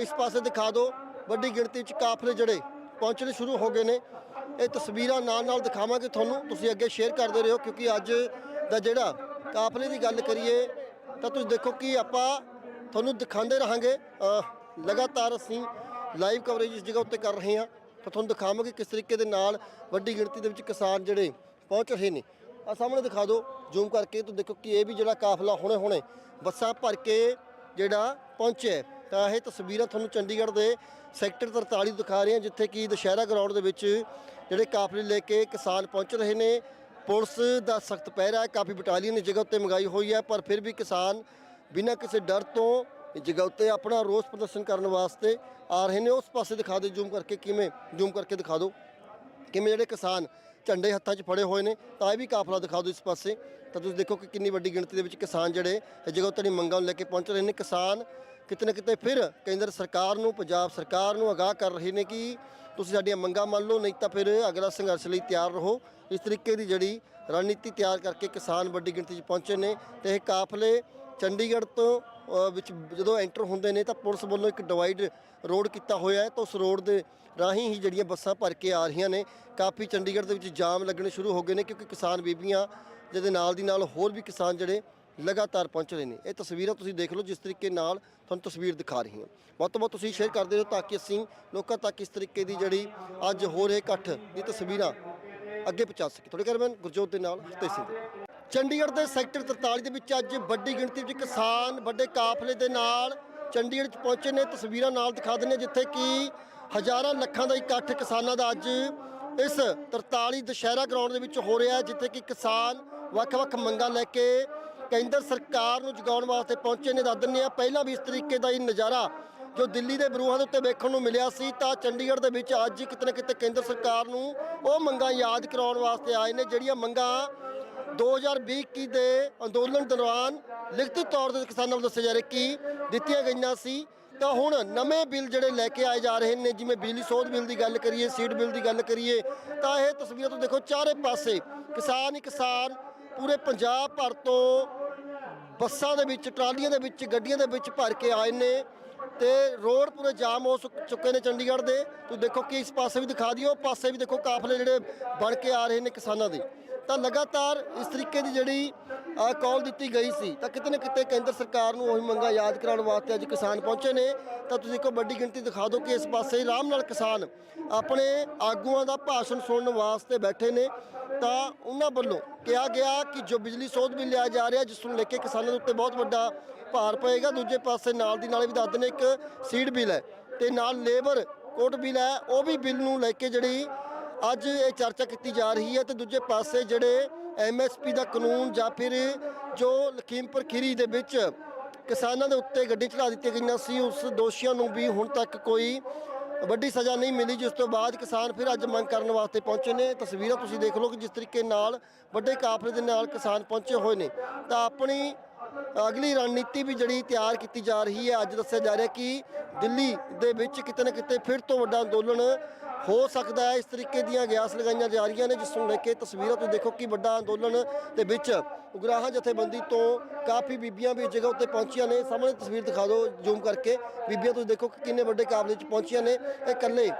ਇਸ ਪਾਸੇ ਦਿਖਾ ਦਿਓ, ਵੱਡੀ ਗਿਣਤੀ ਵਿੱਚ ਕਾਫਲੇ ਜਿਹੜੇ ਪਹੁੰਚਣੇ ਸ਼ੁਰੂ ਹੋ ਗਏ ਨੇ। ਇਹ ਤਸਵੀਰਾਂ ਨਾਲ ਨਾਲ ਦਿਖਾਵਾਂਗੇ ਤੁਹਾਨੂੰ, ਤੁਸੀਂ ਅੱਗੇ ਸ਼ੇਅਰ ਕਰਦੇ ਰਹੋ, ਕਿਉਂਕਿ ਅੱਜ ਦਾ ਜਿਹੜਾ ਕਾਫਲੇ ਦੀ ਗੱਲ ਕਰੀਏ, ਤਾਂ ਤੁਸੀਂ ਦੇਖੋ ਕਿ ਆਪਾਂ ਤੁਹਾਨੂੰ ਦਿਖਾਉਂਦੇ ਰਹਾਂਗੇ। ਲਗਾਤਾਰ ਅਸੀਂ ਲਾਈਵ ਕਵਰੇਜ ਇਸ ਜਗ੍ਹਾ ਉੱਤੇ ਕਰ ਰਹੇ ਹਾਂ। ਤਾਂ ਤੁਹਾਨੂੰ ਦਿਖਾਵਾਂਗੇ ਕਿਸ ਤਰੀਕੇ ਦੇ ਨਾਲ ਵੱਡੀ ਗਿਣਤੀ ਦੇ ਵਿੱਚ ਕਿਸਾਨ ਜਿਹੜੇ ਪਹੁੰਚ ਰਹੇ ਨੇ। ਆ ਸਾਹਮਣੇ ਦਿਖਾ ਦਿਓ ਜ਼ੂਮ ਕਰਕੇ ਤੁਸੀਂ ਦੇਖੋ ਕਿ ਇਹ ਵੀ ਜਿਹੜਾ ਕਾਫਲਾ ਹੁਣੇ ਹੁਣੇ ਬੱਸਾਂ ਭਰ ਕੇ ਜਿਹੜਾ ਪਹੁੰਚਿਆ ਤਾਂ ਇਹ ਤਸਵੀਰਾਂ ਤੁਹਾਨੂੰ ਚੰਡੀਗੜ੍ਹ ਦੇ ਸੈਕਟਰ 43 ਦਿਖਾ ਰਹੇ ਹਾਂ, ਜਿੱਥੇ ਕਿ ਦੁਸ਼ਹਿਰਾ ਗਰਾਊਂਡ ਦੇ ਵਿੱਚ ਜਿਹੜੇ ਕਾਫਲੇ ਲੈ ਕੇ ਕਿਸਾਨ ਪਹੁੰਚ ਰਹੇ ਨੇ। ਪੁਲਿਸ ਦਾ ਸਖਤ ਪਹਿਰਾ ਹੈ, ਕਾਫੀ ਬਟਾਲੀਅਨ ਇਸ ਜਗ੍ਹਾ ਉੱਤੇ ਮੰਗਾਈ ਹੋਈ ਹੈ, ਪਰ ਫਿਰ ਵੀ ਕਿਸਾਨ ਬਿਨਾਂ ਕਿਸੇ ਡਰ ਤੋਂ ਇਸ ਜਗ੍ਹਾ ਉੱਤੇ ਆਪਣਾ ਰੋਸ ਪ੍ਰਦਰਸ਼ਨ ਕਰਨ ਵਾਸਤੇ ਆ ਰਹੇ ਨੇ। ਉਸ ਪਾਸੇ ਦਿਖਾ ਦਿਓ ਜ਼ੂਮ ਕਰਕੇ ਕਿਵੇਂ, ਜ਼ੂਮ ਕਰਕੇ ਦਿਖਾ ਦਿਓ। ਕਿਵੇਂ ਜਿਹੜੇ ਕਿਸਾਨ ਝੰਡੇ ਹੱਥਾਂ 'ਚ ਫੜੇ ਹੋਏ ਨੇ, ਤਾਂ ਇਹ ਵੀ ਕਾਫਲਾ ਦਿਖਾ ਦਿਓ ਇਸ ਪਾਸੇ। ਤਾਂ ਤੁਸੀਂ ਦੇਖੋ ਕਿ ਕਿੰਨੀ ਵੱਡੀ ਗਿਣਤੀ ਦੇ ਵਿੱਚ ਕਿਸਾਨ ਜਿਹੜੇ ਇਸ ਜਗ੍ਹਾ ਉੱਤੇ ਮੰਗਾਂ ਨੂੰ ਲੈ ਕੇ ਪਹੁੰਚ ਰਹੇ ਨੇ। ਕਿਸਾਨ ਕਿਤੇ ਨਾ ਕਿਤੇ ਫਿਰ ਕੇਂਦਰ ਸਰਕਾਰ ਨੂੰ, ਪੰਜਾਬ ਸਰਕਾਰ ਨੂੰ ਅਗਾਹ ਕਰ ਰਹੇ ਨੇ ਕਿ ਤੁਸੀਂ ਸਾਡੀਆਂ ਮੰਗਾਂ ਮੰਨ ਲਓ, ਨਹੀਂ ਤਾਂ ਫਿਰ ਅਗਲਾ ਸੰਘਰਸ਼ ਲਈ ਤਿਆਰ ਰਹੋ। ਇਸ ਤਰੀਕੇ ਦੀ ਜਿਹੜੀ ਰਣਨੀਤੀ ਤਿਆਰ ਕਰਕੇ ਕਿਸਾਨ ਵੱਡੀ ਗਿਣਤੀ 'ਚ ਪਹੁੰਚੇ ਨੇ ਤੇ ਇਹ ਕਾਫਲੇ ਚੰਡੀਗੜ੍ਹ ਤੋਂ ਅ, ਵਿੱਚ ਜਦੋਂ ਐਂਟਰ ਹੁੰਦੇ ਨੇ ਤਾਂ ਪੁਲਿਸ ਵੱਲੋਂ ਇੱਕ ਡਿਵਾਈਡ ਰੋਡ ਕੀਤਾ ਹੋਇਆ ਹੈ ਤਾਂ ਉਸ ਰੋਡ ਦੇ ਰਾਹੀਂ ਹੀ ਜਿਹੜੀਆਂ ਬੱਸਾਂ ਭਰ ਕੇ ਆ ਰਹੀਆਂ ਨੇ। ਕਾਫੀ ਚੰਡੀਗੜ੍ਹ ਦੇ ਵਿੱਚ ਜਾਮ ਲੱਗਣੇ ਸ਼ੁਰੂ ਹੋ ਗਏ ਨੇ ਕਿਉਂਕਿ ਕਿਸਾਨ ਬੀਬੀਆਂ ਜਿਹਦੇ ਨਾਲ ਦੀ ਨਾਲ ਹੋਰ ਵੀ ਕਿਸਾਨ ਜਿਹੜੇ ਲਗਾਤਾਰ ਪਹੁੰਚ ਰਹੇ ਨੇ। ਇਹ ਤਸਵੀਰਾਂ ਤੁਸੀਂ ਦੇਖ ਲਓ ਜਿਸ ਤਰੀਕੇ ਨਾਲ ਤੁਹਾਨੂੰ ਤਸਵੀਰ ਦਿਖਾ ਰਹੀ ਹਾਂ। ਬਹੁਤ ਤੋਂ ਬਹੁਤ ਤੁਸੀਂ ਸ਼ੇਅਰ ਕਰਦੇ ਰਹੋ ਤਾਂ ਕਿ ਅਸੀਂ ਲੋਕਾਂ ਤੱਕ ਇਸ ਤਰੀਕੇ ਦੀ ਜਿਹੜੀ ਅੱਜ ਹੋ ਰਹੇ ਇਕੱਠ ਦੀ ਤਸਵੀਰਾਂ ਅੱਗੇ ਪਹੁੰਚਾ ਸਕੀਏ। ਤੁਹਾਡੇ ਕੈਮਰਾਮੈਨ ਗੁਰਜੋਤ ਦੇ ਨਾਲ ਹਰਤੇਜ ਸਿੰਘ। ਚੰਡੀਗੜ੍ਹ ਦੇ ਸੈਕਟਰ 43 ਦੇ ਵਿੱਚ ਅੱਜ ਵੱਡੀ ਗਿਣਤੀ ਵਿੱਚ ਕਿਸਾਨ ਵੱਡੇ ਕਾਫਲੇ ਦੇ ਨਾਲ ਚੰਡੀਗੜ੍ਹ 'ਚ ਪਹੁੰਚੇ ਨੇ। ਤਸਵੀਰਾਂ ਨਾਲ ਦਿਖਾ ਦਿੰਦੇ ਜਿੱਥੇ ਕਿ ਹਜ਼ਾਰਾਂ ਲੱਖਾਂ ਦਾ ਇਕੱਠ ਕਿਸਾਨਾਂ ਦਾ ਅੱਜ ਇਸ 43 ਦੁਸ਼ਹਿਰਾ ਗਰਾਊਂਡ ਦੇ ਵਿੱਚ ਹੋ ਰਿਹਾ ਜਿੱਥੇ ਕਿ ਕਿਸਾਨ ਵੱਖ-ਵੱਖ ਮੰਗਾਂ ਲੈ ਕੇ ਕੇਂਦਰ ਸਰਕਾਰ ਨੂੰ ਜਗਾਉਣ ਵਾਸਤੇ ਪਹੁੰਚੇ ਨੇ। ਦੱਸ ਦਿੰਦੇ ਆ ਪਹਿਲਾਂ ਵੀ ਇਸ ਤਰੀਕੇ ਦਾ ਹੀ ਨਜ਼ਾਰਾ ਜੋ ਦਿੱਲੀ ਦੇ ਬਰੂਹਾਂ ਦੇ ਉੱਤੇ ਵੇਖਣ ਨੂੰ ਮਿਲਿਆ ਸੀ, ਤਾਂ ਚੰਡੀਗੜ੍ਹ ਦੇ ਵਿੱਚ ਅੱਜ ਕਿਤੇ ਨਾ ਕਿਤੇ ਕੇਂਦਰ ਸਰਕਾਰ ਨੂੰ ਉਹ ਮੰਗਾਂ ਯਾਦ ਕਰਾਉਣ ਵਾਸਤੇ ਆਏ ਨੇ, ਜਿਹੜੀਆਂ ਮੰਗਾਂ 2020 ਦੇ ਅੰਦੋਲਨ ਦੌਰਾਨ ਲਿਖਤੀ ਤੌਰ ਤੇ ਕਿਸਾਨਾਂ ਵੱਲੋਂ ਦੱਸਿਆ ਜਾ ਰਿਹਾ ਕਿ ਦਿੱਤੀਆਂ ਗਈਆਂ ਸੀ। ਤਾਂ ਹੁਣ ਨਵੇਂ ਬਿੱਲ ਜਿਹੜੇ ਲੈ ਕੇ ਆਏ ਜਾ ਰਹੇ ਨੇ, ਜਿਵੇਂ ਬਿਜਲੀ ਸੋਧ ਬਿੱਲ ਦੀ ਗੱਲ ਕਰੀਏ, ਸੀਟ ਬਿੱਲ ਦੀ ਗੱਲ ਕਰੀਏ, ਤਾਂ ਇਹ ਤਸਵੀਰਾਂ ਤੋਂ ਦੇਖੋ, ਚਾਰੇ ਪਾਸੇ ਕਿਸਾਨ ਹੀ ਕਿਸਾਨ ਪੂਰੇ ਪੰਜਾਬ ਭਰ ਤੋਂ ਬੱਸਾਂ ਦੇ ਵਿੱਚ, ਟਰਾਲੀਆਂ ਦੇ ਵਿੱਚ, ਗੱਡੀਆਂ ਦੇ ਵਿੱਚ ਭਰ ਕੇ ਆਏ ਨੇ ਤੇ ਰੋਡ ਪੂਰੇ ਜਾਮ ਹੋ ਸੁੱਕ- ਚੁੱਕੇ ਨੇ ਚੰਡੀਗੜ੍ਹ ਦੇ। ਤੁਸੀਂ ਦੇਖੋ ਕਿ ਇਸ ਪਾਸੇ ਵੀ ਦਿਖਾ ਦਿਓ, ਪਾਸੇ ਵੀ ਦੇਖੋ ਕਾਫਲੇ ਜਿਹੜੇ ਬਣ ਕੇ ਆ ਰਹੇ ਨੇ ਕਿਸਾਨਾਂ ਦੇ। ਤਾਂ ਲਗਾਤਾਰ ਇਸ ਤਰੀਕੇ ਦੀ ਜਿਹੜੀ ਕਾਲ ਦਿੱਤੀ ਗਈ ਸੀ, ਤਾਂ ਕਿਤੇ ਨਾ ਕਿਤੇ ਕੇਂਦਰ ਸਰਕਾਰ ਨੂੰ ਉਹੀ ਮੰਗਾਂ ਯਾਦ ਕਰਾਉਣ ਵਾਸਤੇ ਅੱਜ ਕਿਸਾਨ ਪਹੁੰਚੇ ਨੇ। ਤਾਂ ਤੁਸੀਂ ਕੋ ਵੱਡੀ ਗਿਣਤੀ ਦਿਖਾ ਦਿਓ ਕਿ ਇਸ ਪਾਸੇ ਆਰਾਮ ਨਾਲ ਕਿਸਾਨ ਆਪਣੇ ਆਗੂਆਂ ਦਾ ਭਾਸ਼ਣ ਸੁਣਨ ਵਾਸਤੇ ਬੈਠੇ ਨੇ। ਤਾਂ ਉਹਨਾਂ ਵੱਲੋਂ ਕਿਹਾ ਗਿਆ ਕਿ ਜੋ ਬਿਜਲੀ ਸੋਧ ਬਿੱਲ ਲਿਆ ਜਾ ਰਿਹਾ, ਜਿਸ ਨੂੰ ਲੈ ਕੇ ਕਿਸਾਨਾਂ ਦੇ ਉੱਤੇ ਬਹੁਤ ਵੱਡਾ ਭਾਰ ਪਏਗਾ। ਦੂਜੇ ਪਾਸੇ ਨਾਲ ਦੀ ਨਾਲ ਵੀ ਦੱਸ ਦਿੰਦੇ ਇੱਕ ਸੀਡ ਬਿੱਲ ਹੈ ਤੇ ਨਾਲ ਲੇਬਰ ਕੋਟ ਬਿੱਲ ਹੈ, ਉਹ ਵੀ ਬਿੱਲ ਨੂੰ ਲੈ ਕੇ ਜਿਹੜੀ ਅੱਜ ਇਹ ਚਰਚਾ ਕੀਤੀ ਜਾ ਰਹੀ ਹੈ ਤੇ ਦੂਜੇ ਪਾਸੇ ਜਿਹੜੇ ਐਮਐਸਪੀ ਦਾ ਕਾਨੂੰਨ ਜਾਂ ਫਿਰ ਜੋ ਲਖੀਮਪੁਰ ਖੀਰੀ ਦੇ ਵਿੱਚ ਕਿਸਾਨਾਂ ਦੇ ਉੱਤੇ ਗੱਡੀ ਚੜਾ ਦਿੱਤੀਆਂ ਗਈਆਂ ਸੀ, ਉਸ ਦੋਸ਼ੀਆਂ ਨੂੰ ਵੀ ਹੁਣ ਤੱਕ ਕੋਈ ਵੱਡੀ ਸਜ਼ਾ ਨਹੀਂ ਮਿਲੀ, ਜਿਸ ਤੋਂ ਬਾਅਦ ਕਿਸਾਨ ਫਿਰ ਅੱਜ ਮੰਗ ਕਰਨ ਵਾਸਤੇ ਪਹੁੰਚੇ ਨੇ। ਤਸਵੀਰਾਂ ਤੁਸੀਂ ਦੇਖ ਲਓ ਕਿ ਜਿਸ ਤਰੀਕੇ ਨਾਲ ਵੱਡੇ ਕਾਫਲੇ ਦੇ ਨਾਲ ਕਿਸਾਨ ਪਹੁੰਚੇ ਹੋਏ ਨੇ। ਤਾਂ ਆਪਣੀ ਅਗਲੀ ਰਣਨੀਤੀ ਵੀ ਜਿਹੜੀ ਤਿਆਰ ਕੀਤੀ ਜਾ ਰਹੀ ਹੈ, ਅੱਜ ਦੱਸਿਆ ਜਾ ਰਿਹਾ ਕਿ ਦਿੱਲੀ ਦੇ ਵਿੱਚ ਕਿਤੇ ਨਾ ਕਿਤੇ ਫਿਰ ਤੋਂ ਵੱਡਾ ਅੰਦੋਲਨ ਹੋ ਸਕਦਾ ਹੈ। ਇਸ ਤਰੀਕੇ ਦੀਆਂ ਗਿਆਸ ਲਗਾਈਆਂ ਜਾ ਰਹੀਆਂ ਨੇ, ਜਿਸ ਨੂੰ ਲੈ ਕੇ ਤਸਵੀਰਾਂ ਤੁਸੀਂ ਦੇਖੋ ਕਿ ਵੱਡਾ ਅੰਦੋਲਨ ਦੇ ਵਿੱਚ ਉਗਰਾਹਾਂ ਜਥੇਬੰਦੀ ਤੋਂ ਕਾਫੀ ਬੀਬੀਆਂ ਵੀ ਇਸ ਜਗ੍ਹਾ ਉੱਤੇ ਪਹੁੰਚੀਆਂ ਨੇ। ਸਾਹਮਣੇ ਤਸਵੀਰ ਦਿਖਾ ਦਿਓ, ਜ਼ੂਮ ਕਰਕੇ ਬੀਬੀਆਂ ਤੁਸੀਂ ਦੇਖੋ ਕਿ ਕਿੰਨੇ ਵੱਡੇ ਕਾਬਲੇ 'ਚ ਪਹੁੰਚੀਆਂ ਨੇ। ਇਹ ਇਕੱਲੇ